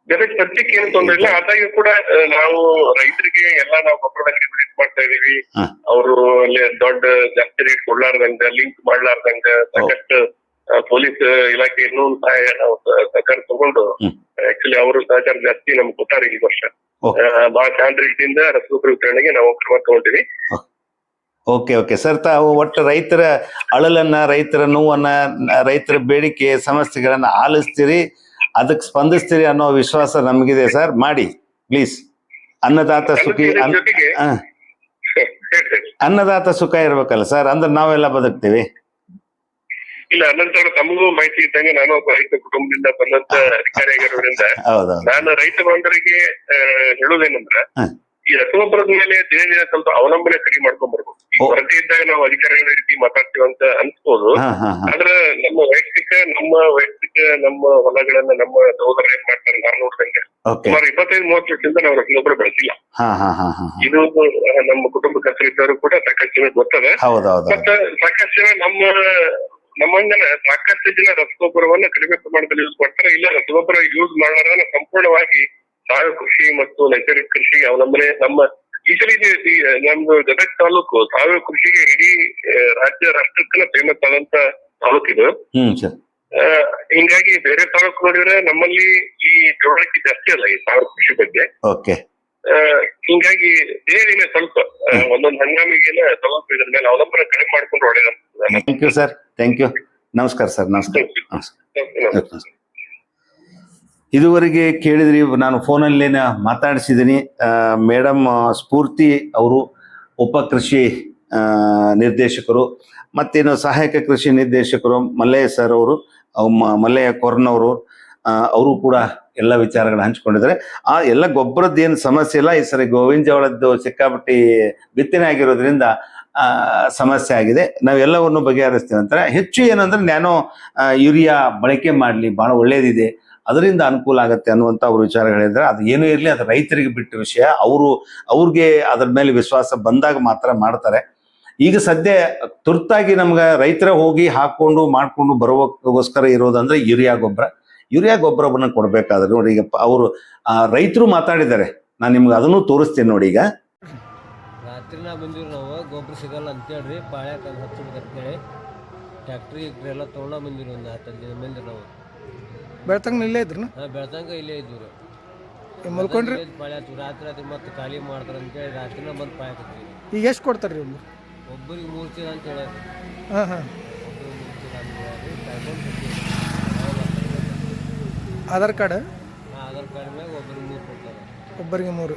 ಗದಗ ಸದ್ಯಕ್ಕೆ ಏನು ತೊಂದ್ರೆ ಇಲ್ಲ. ಆದಾಗ್ಯೂ ಕೂಡ ನಾವು ರೈತರಿಗೆ ಎಲ್ಲ ನಾವು ಗೊಬ್ಬರ ವಿಸಿಟ್ ಮಾಡ್ತಾ ಇದೀವಿ. ಅವರು ಅಲ್ಲಿ ದೊಡ್ಡ ಜಾಸ್ತಿ ರೇಟ್ ಕೊಡ್ಲಾರ್ದಂಗ ಲಿಂಕ್ ಮಾಡ್ಲಾರ್ದಂಗ ಸಾಕಷ್ಟು ಪೊಲೀಸ್ ಇಲಾಖೆ ಇನ್ನೊಂದು ಸಹಾಯ ನಾವು ಸಹಕಾರ ತಗೊಂಡು ಆಕ್ಚುಲಿ ಅವರು ಸಹಕಾರ ಜಾಸ್ತಿ ನಮ್ಗೆ ಕೊಟ್ಟಾರೆ ಈ ವರ್ಷ. ಬಹಳ ಕಾನ್ ರೀತಿಯಿಂದ ರಸಗೊಬ್ಬರ ವಿತರಣೆಗೆ ನಾವು ಕ್ರಮ ತಗೊಂಡಿವಿ. Okay okay. ಸರ್ ತಾವು ಒಟ್ಟು ರೈತರ ಅಳಲನ್ನ ರೈತರ ನೋವನ್ನ ರೈತರ ಬೇಡಿಕೆ ಸಮಸ್ಯೆಗಳನ್ನ ಆಲಿಸ್ತೀರಿ ಅದಕ್ಕೆ ಸ್ಪಂದಿಸ್ತೀರಿ ಅನ್ನೋ ವಿಶ್ವಾಸ ನಮಗಿದೆ ಸರ್. ಮಾಡಿ ಪ್ಲೀಸ್. ಅನ್ನದಾತ ಸುಖಿ ಅನ್ನದಾತ ಸುಖ ಇರ್ಬೇಕಲ್ಲ ಸರ್ ಅಂದ್ರೆ ನಾವೆಲ್ಲ ಬದುಕ್ತೀವಿ. ಇಲ್ಲ ನಂತರ ತಮಗೂ ಮಾಹಿತಿ ಇದ್ದಂಗೆ ನಾನು ಒಬ್ಬ ರೈತ ಕುಟುಂಬದಿಂದ ಬಂದಂತ ಅಧಿಕಾರಿ ಆಗಿರೋದ್ರಿಂದ ನಾನು ರೈತ ಬಾಂಧವರಿಗೆ ಹೇಳೋದೇನಂದ್ರ. ಈ ರಸಗೊಬ್ಬರದ ಮೇಲೆ ದಿನ ದಿನ ಸ್ವಲ್ಪ ಅವಲಂಬನೆ ಕಡಿಮೆ ಮಾಡ್ಕೊಂಡ್ ಬರ್ಬೋದು. ಈ ಹೊರತೆ ಕೊರತೆ ಇದ್ದಾಗ ನಾವು ಅಧಿಕಾರಿಗಳ ರೀತಿ ಮಾತಾಡ್ತೀವಿ ಅಂತ ಅನ್ಸ್ಬೋದು. ಆದ್ರೆ ನಮ್ಮ ವೈಯಕ್ತಿಕ ನಮ್ಮ ವೈಯಕ್ತಿಕ ನಮ್ಮ ಹೊಲಗಳನ್ನ ನಮ್ಮ ಸಹೋದರ ಏನ್ ಮಾಡ್ತಾರೆ ನಾನು ನೋಡ್ದಂಗೆ. ಸುಮಾರು ಇಪ್ಪತ್ತೈದು ಮೂವತ್ತು ವರ್ಷದಿಂದ ನಾವು ರಸಗೊಬ್ಬರ ಬೆಳೆಸಿಲ್ಲ. ಇದು ನಮ್ಮ ಕುಟುಂಬ ಕಸರಿದ್ದವರು ಕೂಡ ಸಾಕಷ್ಟು ಗೊತ್ತದೆ. ಮತ್ತೆ ಸಾಕಷ್ಟು ಜನ ನಮ್ಮ ನಮ್ಮಂಗನ ಸಾಕಷ್ಟು ಜನ ರಸಗೊಬ್ಬರವನ್ನ ಕಡಿಮೆ ಪ್ರಮಾಣದಲ್ಲಿ ಯೂಸ್ ಮಾಡ್ತಾರೆ. ಇಲ್ಲ ರಸಗೊಬ್ಬರ ಯೂಸ್ ಮಾಡೋದನ್ನ ಸಂಪೂರ್ಣವಾಗಿ ಸಾವಯವ ಕೃಷಿ ಮತ್ತು ನೈಸರ್ಗಿಕ ಕೃಷಿ ಅವಲಂಬನೆ ನಮ್ಮ ಈಸಲಿ ನಮ್ದು ಗದಗ ತಾಲೂಕು ಸಾವಯವ ಕೃಷಿಗೆ ಇಡೀ ರಾಜ್ಯ ರಾಷ್ಟ್ರಕ್ಕೆ ಫೇಮಸ್ ಆದಂತ ತಾಲೂಕು ಇದು. ಹಿಂಗಾಗಿ ಬೇರೆ ತಾಲೂಕು ನೋಡಿದ್ರೆ ನಮ್ಮಲ್ಲಿ ಈ ತಿಳುವಳಿಕೆ ಜಾಸ್ತಿ ಅಲ್ಲ ಈ ಸಾವಯವ ಕೃಷಿ ಬಗ್ಗೆ. ಹಿಂಗಾಗಿ ದೇಹಿನ ಸ್ವಲ್ಪ ಒಂದೊಂದು ಹಂಗಾಮಿಗೆನ ಸ್ವಲ್ಪ ಇದ್ರ ಮೇಲೆ ಅವಲಂಬನೆ ಕಡಿಮೆ ಮಾಡ್ಕೊಂಡು ಒಳ್ಳೇದು thank you sir thank you ನಮಸ್ಕಾರ ಸರ್ ನಮಸ್ಕಾರ. ನಮಸ್ಕಾರ. ಇದುವರೆಗೆ ಕೇಳಿದ್ರಿ ನಾನು ಫೋನಲ್ಲೇನ ಮಾತಾಡಿಸಿದ್ದೀನಿ. ಮೇಡಮ್ ಸ್ಫೂರ್ತಿ ಅವರು ಉಪ ಕೃಷಿ ನಿರ್ದೇಶಕರು ಮತ್ತೇನು ಸಹಾಯಕ ಕೃಷಿ ನಿರ್ದೇಶಕರು ಮಲ್ಲಯ್ಯ ಸರ್ ಅವರು ಮಲ್ಲಯ್ಯ ಕೊರ್ನವರು ಅವರು ಕೂಡ ಎಲ್ಲ ವಿಚಾರಗಳು ಹಂಚ್ಕೊಂಡಿದ್ದಾರೆ. ಆ ಎಲ್ಲ ಗೊಬ್ಬರದ ಏನು ಸಮಸ್ಯೆ ಇಲ್ಲ. ಈ ಸರಿ ಗೋವಿಂದ ಜೋಳದ್ದು ಸಿಕ್ಕಾಪಟ್ಟಿ ಬಿತ್ತನೆ ಆಗಿರೋದ್ರಿಂದ ಸಮಸ್ಯೆ ಆಗಿದೆ. ನಾವೆಲ್ಲವನ್ನು ಬಗೆಹರಿಸ್ತೀವಿ. ಅಂತಾರೆ ಹೆಚ್ಚು ಏನಂದ್ರೆ ನ್ಯಾನೋ ಯೂರಿಯಾ ಬಳಕೆ ಮಾಡಲಿ. ಬಹಳ ಒಳ್ಳೇದಿದೆ. ಅದರಿಂದ ಅನುಕೂಲ ಆಗುತ್ತೆ ಅನ್ನುವಂಥ ಅವ್ರ ವಿಚಾರಗಳಿದ್ರೆ ಅದು ಏನೂ ಇರಲಿ, ಅದು ರೈತರಿಗೆ ಬಿಟ್ಟ ವಿಷಯ. ಅವರು, ಅವ್ರಿಗೆ ಅದ್ರ ಮೇಲೆ ವಿಶ್ವಾಸ ಬಂದಾಗ ಮಾತ್ರ ಮಾಡ್ತಾರೆ. ಈಗ ಸದ್ಯ ತುರ್ತಾಗಿ ನಮ್ಗೆ ರೈತರ ಹೋಗಿ ಹಾಕೊಂಡು, ಮಾಡಿಕೊಂಡು ಬರೋಕ್ಕೋಸ್ಕರ ಇರೋದಂದ್ರೆ ಯೂರಿಯಾ ಗೊಬ್ಬರ. ಯೂರಿಯಾ ಗೊಬ್ಬರವನ್ನು ಕೊಡಬೇಕಾದ್ರೆ ನೋಡಿ ಈಗ ಅವರು ರೈತರು ಮಾತಾಡಿದ್ದಾರೆ. ನಾನು ನಿಮ್ಗೆ ಅದನ್ನು ತೋರಿಸ್ತೀನಿ ನೋಡಿ ಈಗ. ರಾತ್ರಿನ ಬಂದಿವಿ ನಾವು ಗೊಬ್ಬರ ಸಿಗಲ್ಲ ಅಂತೇಳಿ ಪಾಳ್ಯಾಕ ಹತ್ತು ಅಂತೇಳಿ ಟ್ಯಾಕ್ಟ್ರಿ ಎಲ್ಲ ತೊಗೊಂಡ ಬಂದಿರಿ ಒಂದು ಹತ್ತು ದಿನ ಬಂದಿರಿ ನಾವು. ಬೆಳ್ತಂಗ ಇಲ್ಲೇ ಇದ್ರು ಹಾಂ ಬೆಳ್ತಂಗ ಇಲ್ಲೇ ಇದ್ರು ರೀ. ಮಲ್ಕೊಂಡ್ರಿ? ಪಾಳ್ಯಾತು ರಾತ್ರಿ ರಾತ್ರಿ ಮತ್ತೆ ಖಾಲಿ ಮಾಡ್ತಾರೆ ಅಂತೇಳಿ ರಾತ್ರಿನ ಬಂದು ಪಾಳ್ಯಾಕತ್ತೀವಿ ಈಗ ಎಷ್ಟು ಕೊಡ್ತಾರ್ರಿ ಒಂದು ಒಬ್ಬರಿಗೆ ಮೂರು ಚೀಲ ಅಂತ ಹೇಳಿ. ಹಾಂ ಹಾಂ ಒಬ್ಬರಿಗೆ ಮೂರು ಚೀಲ ಅಂತ ಹೇಳ್ಯಾರಿ ಕಾಯ್ಕೊಂಡು ಕೂತೀವಿ. ಆಧಾರ್ ಕಾರ್ಡ್? ಆಧಾರ್ ಕಾರ್ಡ್ ಮ್ಯಾಗ ಒಬ್ಬರಿಗೆ ಮೂರು ಕೊಡ್ತಾರೆ. ಒಬ್ಬರಿಗೆ ಮೂರು.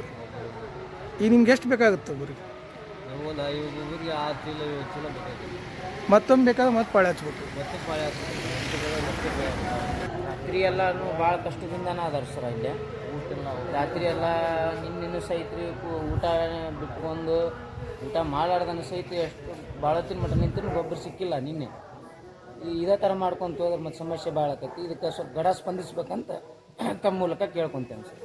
ಈಗ ನಿಮ್ಗೆ ಎಷ್ಟು ಬೇಕಾಗುತ್ತೆ ಒಬ್ಬರಿಗೆ ನಮಗೊಂದು ಐದು ಒಬ್ಬರಿಗೆ ಆರು ಚೀಲ ಏಳು ಚೀಲ ಬೇಕಾಗಿತ್ತು. ಮತ್ತೊಮ್ಮೆ ಬೇಕಾದ್ರೆ ಮತ್ತೆ ಪಾಳೆ ಹಚ್ಬೇಕು. ಮತ್ತೆ ಹಚ್ಬೇಕು. ರಾತ್ರಿ ಎಲ್ಲಾನು ಭಾಳ ಕಷ್ಟದಿಂದನೇ ಅದಾರ ಸರ್ ಇಲ್ಲೇ ರಾತ್ರಿ ಎಲ್ಲ ನಿನ್ನಿನ್ನು ಸಹಿತ ರೀ ಊಟ ಬಿಟ್ಕೊಂಡು ಊಟ ಮಾಡಾರ್ದನ ಸಹಿತ ಎಷ್ಟು ಭಾಳ ತಿನ್ ಮಟ್ಟ ನಿಂತರೂ ಗೊಬ್ಬರ ಸಿಕ್ಕಿಲ್ಲ ನಿನ್ನೆ. ಈ- ಇದೇ ಥರ ಮಾಡ್ಕೊಂತ ಹೋದ್ರೆ ಮತ್ತು ಸಮಸ್ಯೆ ಭಾಳ ಆಕತಿ. ಇದಕ್ಕೆ ಸ್ವಲ್ಪ ಗಡ ಸ್ಪಂದಿಸ್ಬೇಕಂತ ತಮ್ಮ ಮೂಲಕ ಕೇಳ್ಕೊತೇನೆ ಸರ್.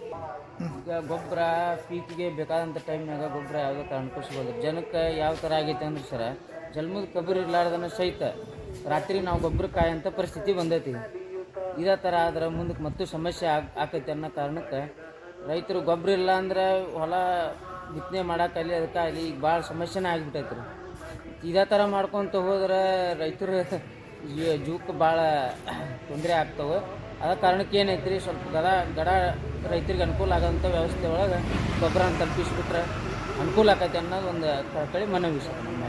ಈಗ ಗೊಬ್ಬರ, ಪೀಕಿಗೆ ಬೇಕಾದಂಥ ಟೈಮ್ನಾಗ ಗೊಬ್ಬರ ಯಾವುದೇ ಕಾರಣಕ್ಕೂ ಸಿಗೋದು ಜನಕ್ಕೆ ಯಾವ ಥರ ಆಗೈತೆ ಅಂದ್ರೆ ಸರ ಜನ್ಮದ ಕಬ್ಬರು ಇರ್ಲಾರ್ದನ ಸಹಿತ ರಾತ್ರಿ ನಾವು ಗೊಬ್ಬರ ಕಾಯೋಂಥ ಪರಿಸ್ಥಿತಿ ಬಂದೈತಿ. ಇದೇ ಥರ ಆದ್ರೆ ಮುಂದಕ್ಕೆ ಮತ್ತು ಸಮಸ್ಯೆ ಆಗ್ ಆಕೈತೆ ಅನ್ನೋ ಕಾರಣಕ್ಕೆ ರೈತರು ಗೊಬ್ಬರ ಇಲ್ಲ ಅಂದ್ರೆ ಹೊಲ ಬಿತ್ತನೆ ಮಾಡೋಕ್ಕಾಗಲಿ ಅದಕ್ಕಾಗಲಿ ಈಗ ಭಾಳ ಸಮಸ್ಯೆನೇ ಆಗಿಬಿಟ್ಟೈತೆ ರೀ ಇದೇ ಥರ ಮಾಡ್ಕೊತ ಹೋದ್ರೆ ರೈತರು ಜೀವಕ್ಕೆ ಭಾಳ ತೊಂದರೆ ಆಗ್ತವೆ. ಅದ ಕಾರಣಕ್ಕೆ ಏನೈತೆ ರೀ ಸ್ವಲ್ಪ ಗಡ ಗಡ ರೈತರಿಗೆ ಅನುಕೂಲ ಆಗೋಂಥ ವ್ಯವಸ್ಥೆ ಒಳಗೆ ಗೊಬ್ಬರನ ತಲುಪಿಸ್ಬಿಟ್ರೆ ಅನುಕೂಲ ಆಕೈತೆ ಅನ್ನೋದು ಒಂದು ಕಳಕಳಿ ಮನವಿ ಸರ್ ನಮ್ಮ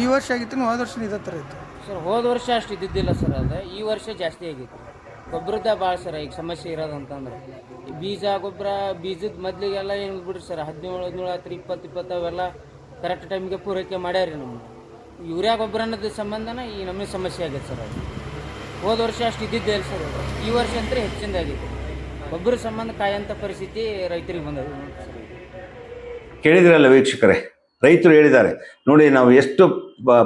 ಈ ವರ್ಷ ಆಗಿತ್ತು ಹೋದ ವರ್ಷ ಇದೇ ಥರ ಇತ್ತು? ಸರ್ ಹೋದ ವರ್ಷ ಅಷ್ಟು ಇದ್ದಿದ್ದಿಲ್ಲ ಸರ್ ಅದು. ಈ ವರ್ಷ ಜಾಸ್ತಿ ಆಗಿತ್ತು. ಗೊಬ್ಬರದ ಭಾಳ ಸರ್ ಈಗ ಸಮಸ್ಯೆ ಇರೋದು ಅಂತಂದ್ರೆ. ಈ ಬೀಜ ಗೊಬ್ಬರ ಬೀಜದ ಮೊದಲಿಗೆಲ್ಲ ಏನು ಬಿಡ್ರಿ ಸರ್ ಹದಿನೇಳು ಹದಿನೇಳು ಹತ್ತು ಇಪ್ಪತ್ತು ಇಪ್ಪತ್ತು ಅವೆಲ್ಲ ಕರೆಕ್ಟ್ ಟೈಮ್ಗೆ ಪೂರೈಕೆ ಮಾಡ್ಯಾರಿ ನಮ್ಗೆ ಯೂರಿಯಾ ಗೊಬ್ಬರ ಸಂಬಂಧನ ಈ ನಮಗೆ ಸಮಸ್ಯೆ ಆಗಿದೆ ಸರ್ ಅದು. ಹೋದ ವರ್ಷ ಅಷ್ಟು ಇದ್ದಿದ್ದೇ ಇಲ್ಲ ಸರ್. ಈ ವರ್ಷ ಅಂತೂ ಹೆಚ್ಚಿಂದ ಆಗೈತೆ ಗೊಬ್ಬರ ಸಂಬಂಧ ಕಾಯಂಥ ಪರಿಸ್ಥಿತಿ ರೈತರಿಗೆ ಬಂದದ ಸರ್ ಕೇಳಿದ್ರಲ್ಲ ವೀಕ್ಷಕರೇ ರೈತರು ಹೇಳಿದ್ದಾರೆ, ನೋಡಿ ನಾವು ಎಷ್ಟು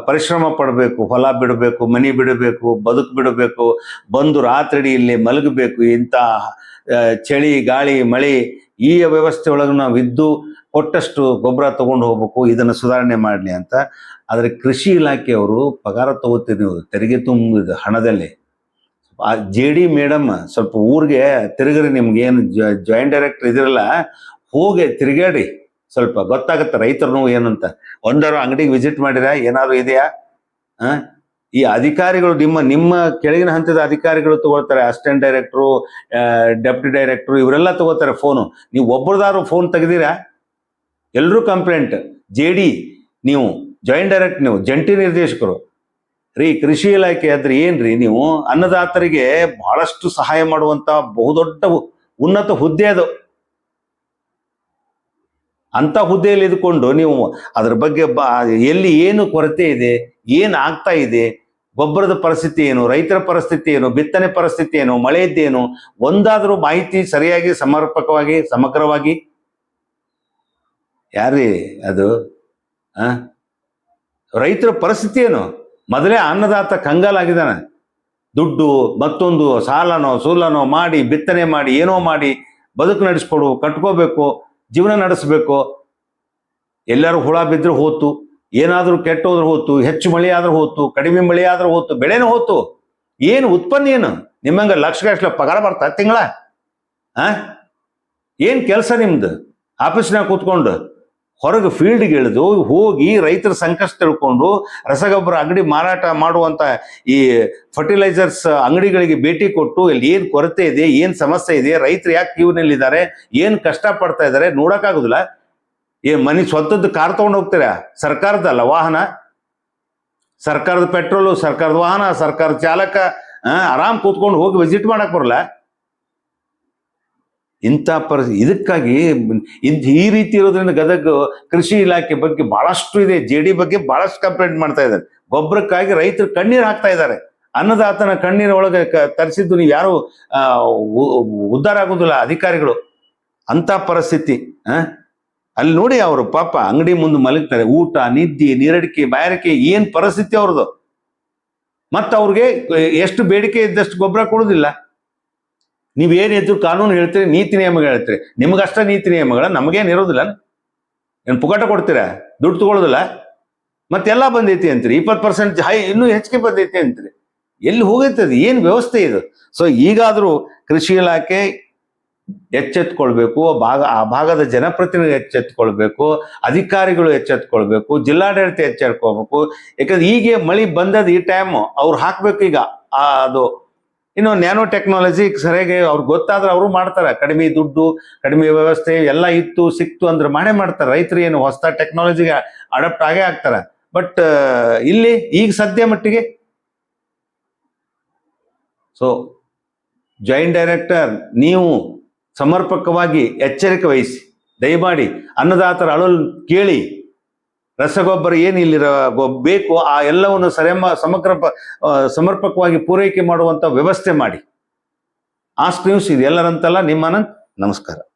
ಪರಿಶ್ರಮ ಪಡಬೇಕು, ಹೊಲ ಬಿಡಬೇಕು, ಮನಿ ಬಿಡಬೇಕು, ಬದುಕು ಬಿಡಬೇಕು, ಬಂದು ರಾತ್ರಿ ಇಲ್ಲಿ ಮಲಗಬೇಕು, ಇಂಥ ಚಳಿ, ಗಾಳಿ, ಮಳೆ, ಈ ವ್ಯವಸ್ಥೆ ಒಳಗೆ ನಾವು ಇದ್ದು ಕೊಟ್ಟಷ್ಟು ಗೊಬ್ಬರ ತೊಗೊಂಡು ಹೋಗ್ಬೇಕು, ಇದನ್ನು ಸುಧಾರಣೆ ಮಾಡಲಿ ಅಂತ. ಆದರೆ ಕೃಷಿ ಇಲಾಖೆಯವರು ಪಗಾರ ತಗೋತೀರಿ ನೀವು ತೆರಿಗೆ ತುಂಬಿದ ಹಣದಲ್ಲಿ, ಆ ಜೆ ಡಿ ಮೇಡಮ್ ಸ್ವಲ್ಪ ಊರಿಗೆ ತಿರುಗ್ರಿ ಏನು ಜಾಯಿಂಟ್ ಡೈರೆಕ್ಟರ್ ಇದಿರಲ್ಲ, ಹೋಗಿ ತಿರುಗಾಡಿ. ಸ್ವಲ್ಪ ಗೊತ್ತಾಗುತ್ತೆ ರೈತರ ಏನಂತ. ಏನು ಒಂದಾರು ಅಂಗಡಿಗೆ ವಿಸಿಟ್ ಮಾಡಿರಾ ಏನಾದ್ರು ಇದೆಯಾ? ಈ ಅಧಿಕಾರಿಗಳು ನಿಮ್ಮ ನಿಮ್ಮ ಕೆಳಗಿನ ಹಂತದ ಅಧಿಕಾರಿಗಳು ತಗೋಳ್ತಾರೆ. ಅಸಿಸ್ಟೆಂಟ್ ಡೈರೆಕ್ಟ್ರು ಡೆಪ್ಟಿ ಡೈರೆಕ್ಟ್ರು ಇವರೆಲ್ಲ ತಗೋತಾರೆ ಫೋನು ನೀವು ಒಬ್ಬರದಾರು ಫೋನ್ ತೆಗೆದಿರಾ? ಎಲ್ಲರೂ ಕಂಪ್ಲೇಂಟ್ ಜೆ ಡಿ ನೀವು ಜಾಯಿಂಟ್ ಡೈರೆಕ್ಟ್ ನೀವು, ಜಂಟಿ ನಿರ್ದೇಶಕರು. ರೀ, ಕೃಷಿ ಇಲಾಖೆ ಆದ್ರೆ ಏನ್ರಿ? ನೀವು ಅನ್ನದಾತರಿಗೆ ಬಹಳಷ್ಟು ಸಹಾಯ ಮಾಡುವಂತ ಬಹುದೊಡ್ಡ ಉನ್ನತ ಹುದ್ದೆ ಅದು. ಅಂತ ಹುದ್ದೆಯಲ್ಲಿ ಇದ್ಕೊಂಡು ನೀವು ಅದ್ರ ಬಗ್ಗೆ ಬ, ಎಲ್ಲಿ ಏನು ಕೊರತೆ ಇದೆ, ಏನು ಆಗ್ತಾ ಇದೆ, ಗೊಬ್ಬರದ ಪರಿಸ್ಥಿತಿ ಏನು, ರೈತರ ಪರಿಸ್ಥಿತಿ ಏನು, ಬಿತ್ತನೆ ಪರಿಸ್ಥಿತಿ ಏನು ಮಳೆಯದ್ದೇನು ಒಂದಾದರೂ ಮಾಹಿತಿ ಸರಿಯಾಗಿ ಸಮರ್ಪಕವಾಗಿ, ಸಮಗ್ರವಾಗಿ? ಯಾರೀ ಅದು? ರೈತರ ಪರಿಸ್ಥಿತಿ ಏನು? ಮೊದಲೇ ಅನ್ನದಾತ ಕಂಗಾಲಾಗಿದ್ದಾನೆ ದುಡ್ಡು, ಮತ್ತೊಂದು ಸಾಲನೋ, ಸೂಲನೋ ಮಾಡಿ, ಬಿತ್ತನೆ ಮಾಡಿ, ಏನೋ ಮಾಡಿ, ಬದುಕು ನಡೆಸ್ಕೊಡು, ಕಟ್ಕೋಬೇಕು ಜೀವನ ನಡೆಸಬೇಕು. ಎಲ್ಲರೂ ಹುಳ ಬಿದ್ದರೆ ಹೋತು, ಏನಾದರೂ ಕೆಟ್ಟೋದ್ರೆ ಹೋತು, ಹೆಚ್ಚು ಮಳೆ ಆದರೂ ಹೋತು, ಕಡಿಮೆ ಮಳೆ ಆದರೂ ಹೋತು, ಬೆಳೆನೂ ಹೋತು. ಏನು ಉತ್ಪನ್ನ ಏನು? ನಿಮ್ಮಂಗೆ ಲಕ್ಷ ಗಟ್ಟಲೆ ಪಗಾರ ಬರ್ತಾ ತಿಂಗಳ? ಆ? ಏನು ಕೆಲಸ ನಿಮ್ದು? ಆಫೀಸ್ನಾಗ ಕೂತ್ಕೊಂಡು ಹೊರಗೆ ಫೀಲ್ಡ್ಗೆ ಇಳಿದು ಹೋಗಿ ರೈತರ ಸಂಕಷ್ಟ ತಿಳ್ಕೊಂಡು ರಸಗೊಬ್ಬರ ಅಂಗಡಿ ಮಾರಾಟ ಮಾಡುವಂತ ಈ ಫರ್ಟಿಲೈಸರ್ಸ್ ಅಂಗಡಿಗಳಿಗೆ ಭೇಟಿ ಕೊಟ್ಟು ಇಲ್ಲಿ ಏನು ಕೊರತೆ ಇದೆ, ಏನು ಸಮಸ್ಯೆ ಇದೆ, ರೈತರು ಯಾಕೆ ಕ್ಯೂನಲ್ಲಿದ್ದಾರೆ ಏನು ಕಷ್ಟ ಪಡ್ತಾ ಇದ್ದಾರೆ ನೋಡೋಕ್ಕಾಗೋದಿಲ್ಲ. ಏ ಮನೆ ಸ್ವಂತದ್ದು ಕಾರ್ ತಗೊಂಡು ಹೋಗ್ತೀರಾ? ಸರ್ಕಾರದಲ್ಲ ವಾಹನ? ಸರ್ಕಾರದ ಪೆಟ್ರೋಲು ಸರ್ಕಾರದ ವಾಹನ, ಸರ್ಕಾರದ ಚಾಲಕ ಆರಾಮ್ ಕೂತ್ಕೊಂಡು ಹೋಗಿ ವಿಸಿಟ್ ಮಾಡಕ್ ಬರಲ್ಲ. ಇಂಥ ಪರಿಸ್ಥಿತಿ ಇದಕ್ಕಾಗಿ ಇದು ಈ ರೀತಿ ಇರೋದ್ರಿಂದ ಗದಗ ಕೃಷಿ ಇಲಾಖೆ ಬಗ್ಗೆ ಬಹಳಷ್ಟು ಇದೆ. ಜೆ ಡಿ ಬಗ್ಗೆ ಬಹಳಷ್ಟು ಕಂಪ್ಲೇಂಟ್ ಮಾಡ್ತಾ ಇದ್ದಾರೆ. ಗೊಬ್ಬರಕ್ಕಾಗಿ ರೈತರು ಕಣ್ಣೀರು ಹಾಕ್ತಾ ಇದ್ದಾರೆ. ಅನ್ನದಾತನ ಕಣ್ಣೀರ ಒಳಗೆ ತರಿಸಿದ್ದು ನೀವು ಯಾರು ಉದ್ಧಾರ ಆಗೋದಿಲ್ಲ ಅಧಿಕಾರಿಗಳು. ಅಂಥ ಪರಿಸ್ಥಿತಿ ಅಲ್ಲಿ ನೋಡಿ ಅವರು ಪಾಪ ಅಂಗಡಿ ಮುಂದೆ ಮಲಗ್ತಾರೆ. ಊಟ, ನಿದ್ದೆ, ನೀರಡಿಕೆ, ಬಾಯಾರಿಕೆ, ಏನು ಪರಿಸ್ಥಿತಿ ಅವ್ರದ್ದು? ಮತ್ತು ಅವ್ರಿಗೆ ಎಷ್ಟು ಬೇಡಿಕೆ ಇದ್ದಷ್ಟು ಗೊಬ್ಬರ ಕೊಡೋದಿಲ್ಲ. ನೀವೇನಿದ್ರು ಕಾನೂನು ಹೇಳ್ತೀರಿ, ನೀತಿ ನಿಯಮಗಳು ಹೇಳ್ತೀರಿ. ನಿಮಗಷ್ಟ ನೀತಿ ನಿಯಮಗಳ, ನಮಗೇನು ಇರೋದಿಲ್ಲ. ಏನು ಪುಗಾಟ ಕೊಡ್ತೀರಾ? ದುಡ್ಡು ತಗೊಳ್ಳೋದಿಲ್ಲ ಮತ್ತೆಲ್ಲ ಬಂದೈತಿ ಅಂತೀರಿ. ಇಪ್ಪತ್ತು ಪರ್ಸೆಂಟ್ ಹೈ, ಇನ್ನೂ ಹೆಚ್ಚಿಗೆ ಬಂದೈತಿ ಅಂತೀರಿ. ಎಲ್ಲಿ ಹೋಗೈತೆ ಅದು? ಏನು ವ್ಯವಸ್ಥೆ ಇದು? ಸೊ ಈಗಾದರೂ ಕೃಷಿ ಇಲಾಖೆ ಎಚ್ಚೆತ್ಕೊಳ್ಬೇಕು ಭಾಗ, ಆ ಭಾಗದ ಜನಪ್ರತಿನಿಧಿ ಎಚ್ಚೆತ್ಕೊಳ್ಬೇಕು, ಅಧಿಕಾರಿಗಳು ಎಚ್ಚೆತ್ಕೊಳ್ಬೇಕು, ಜಿಲ್ಲಾಡಳಿತ ಎಚ್ಚೆತ್ಕೊಳ್ಬೇಕು. ಯಾಕಂದ್ರೆ ಈಗ ಮಳಿ ಬಂದದ ಈ ಟೈಮ್ ಅವ್ರು ಹಾಕ್ಬೇಕು ಈಗ ಅದು ಇನ್ನು ನ್ಯಾನೋ ಟೆಕ್ನಾಲಜಿ ಸರಿಯಾಗಿ ಅವ್ರಿಗೆ ಗೊತ್ತಾದ್ರೆ ಅವರು ಮಾಡ್ತಾರೆ. ಕಡಿಮೆ ದುಡ್ಡು, ಕಡಿಮೆ ವ್ಯವಸ್ಥೆ ಎಲ್ಲ ಇತ್ತು, ಸಿಕ್ತು ಅಂದ್ರೆ ಮಾಡೇ ಮಾಡ್ತಾರೆ. ರೈತರು ಏನು ಹೊಸ ಟೆಕ್ನಾಲಜಿಗೆ ಅಡಾಪ್ಟ್ ಆಗೇ ಆಗ್ತಾರೆ. ಬಟ್ ಇಲ್ಲಿ ಈಗ ಸದ್ಯ ಮಟ್ಟಿಗೆ ಸೊ, ಜಾಯಿಂಟ್ ಡೈರೆಕ್ಟರ್ ನೀವು ಸಮರ್ಪಕವಾಗಿ ಎಚ್ಚರಿಕೆ ವಹಿಸಿ, ದಯಮಾಡಿ ಅನ್ನದಾತರ ಅಳಲು ಕೇಳಿ. ರಸಗೊಬ್ಬರ ಏನು ಇಲ್ಲಿ ರ- ಗೊ- ಬೇಕು, ಆ ಎಲ್ಲವನ್ನು ಸರಿಯಮ್ಮ ಸಮಗ್ರ ಸಮರ್ಪಕವಾಗಿ ಪೂರೈಕೆ ಮಾಡುವಂತ ವ್ಯವಸ್ಥೆ ಮಾಡಿ. ಆ ಇದೆ. ಎಲ್ಲರಂತಲ್ಲ ನಿಮ್ಮ ನಮಸ್ಕಾರ.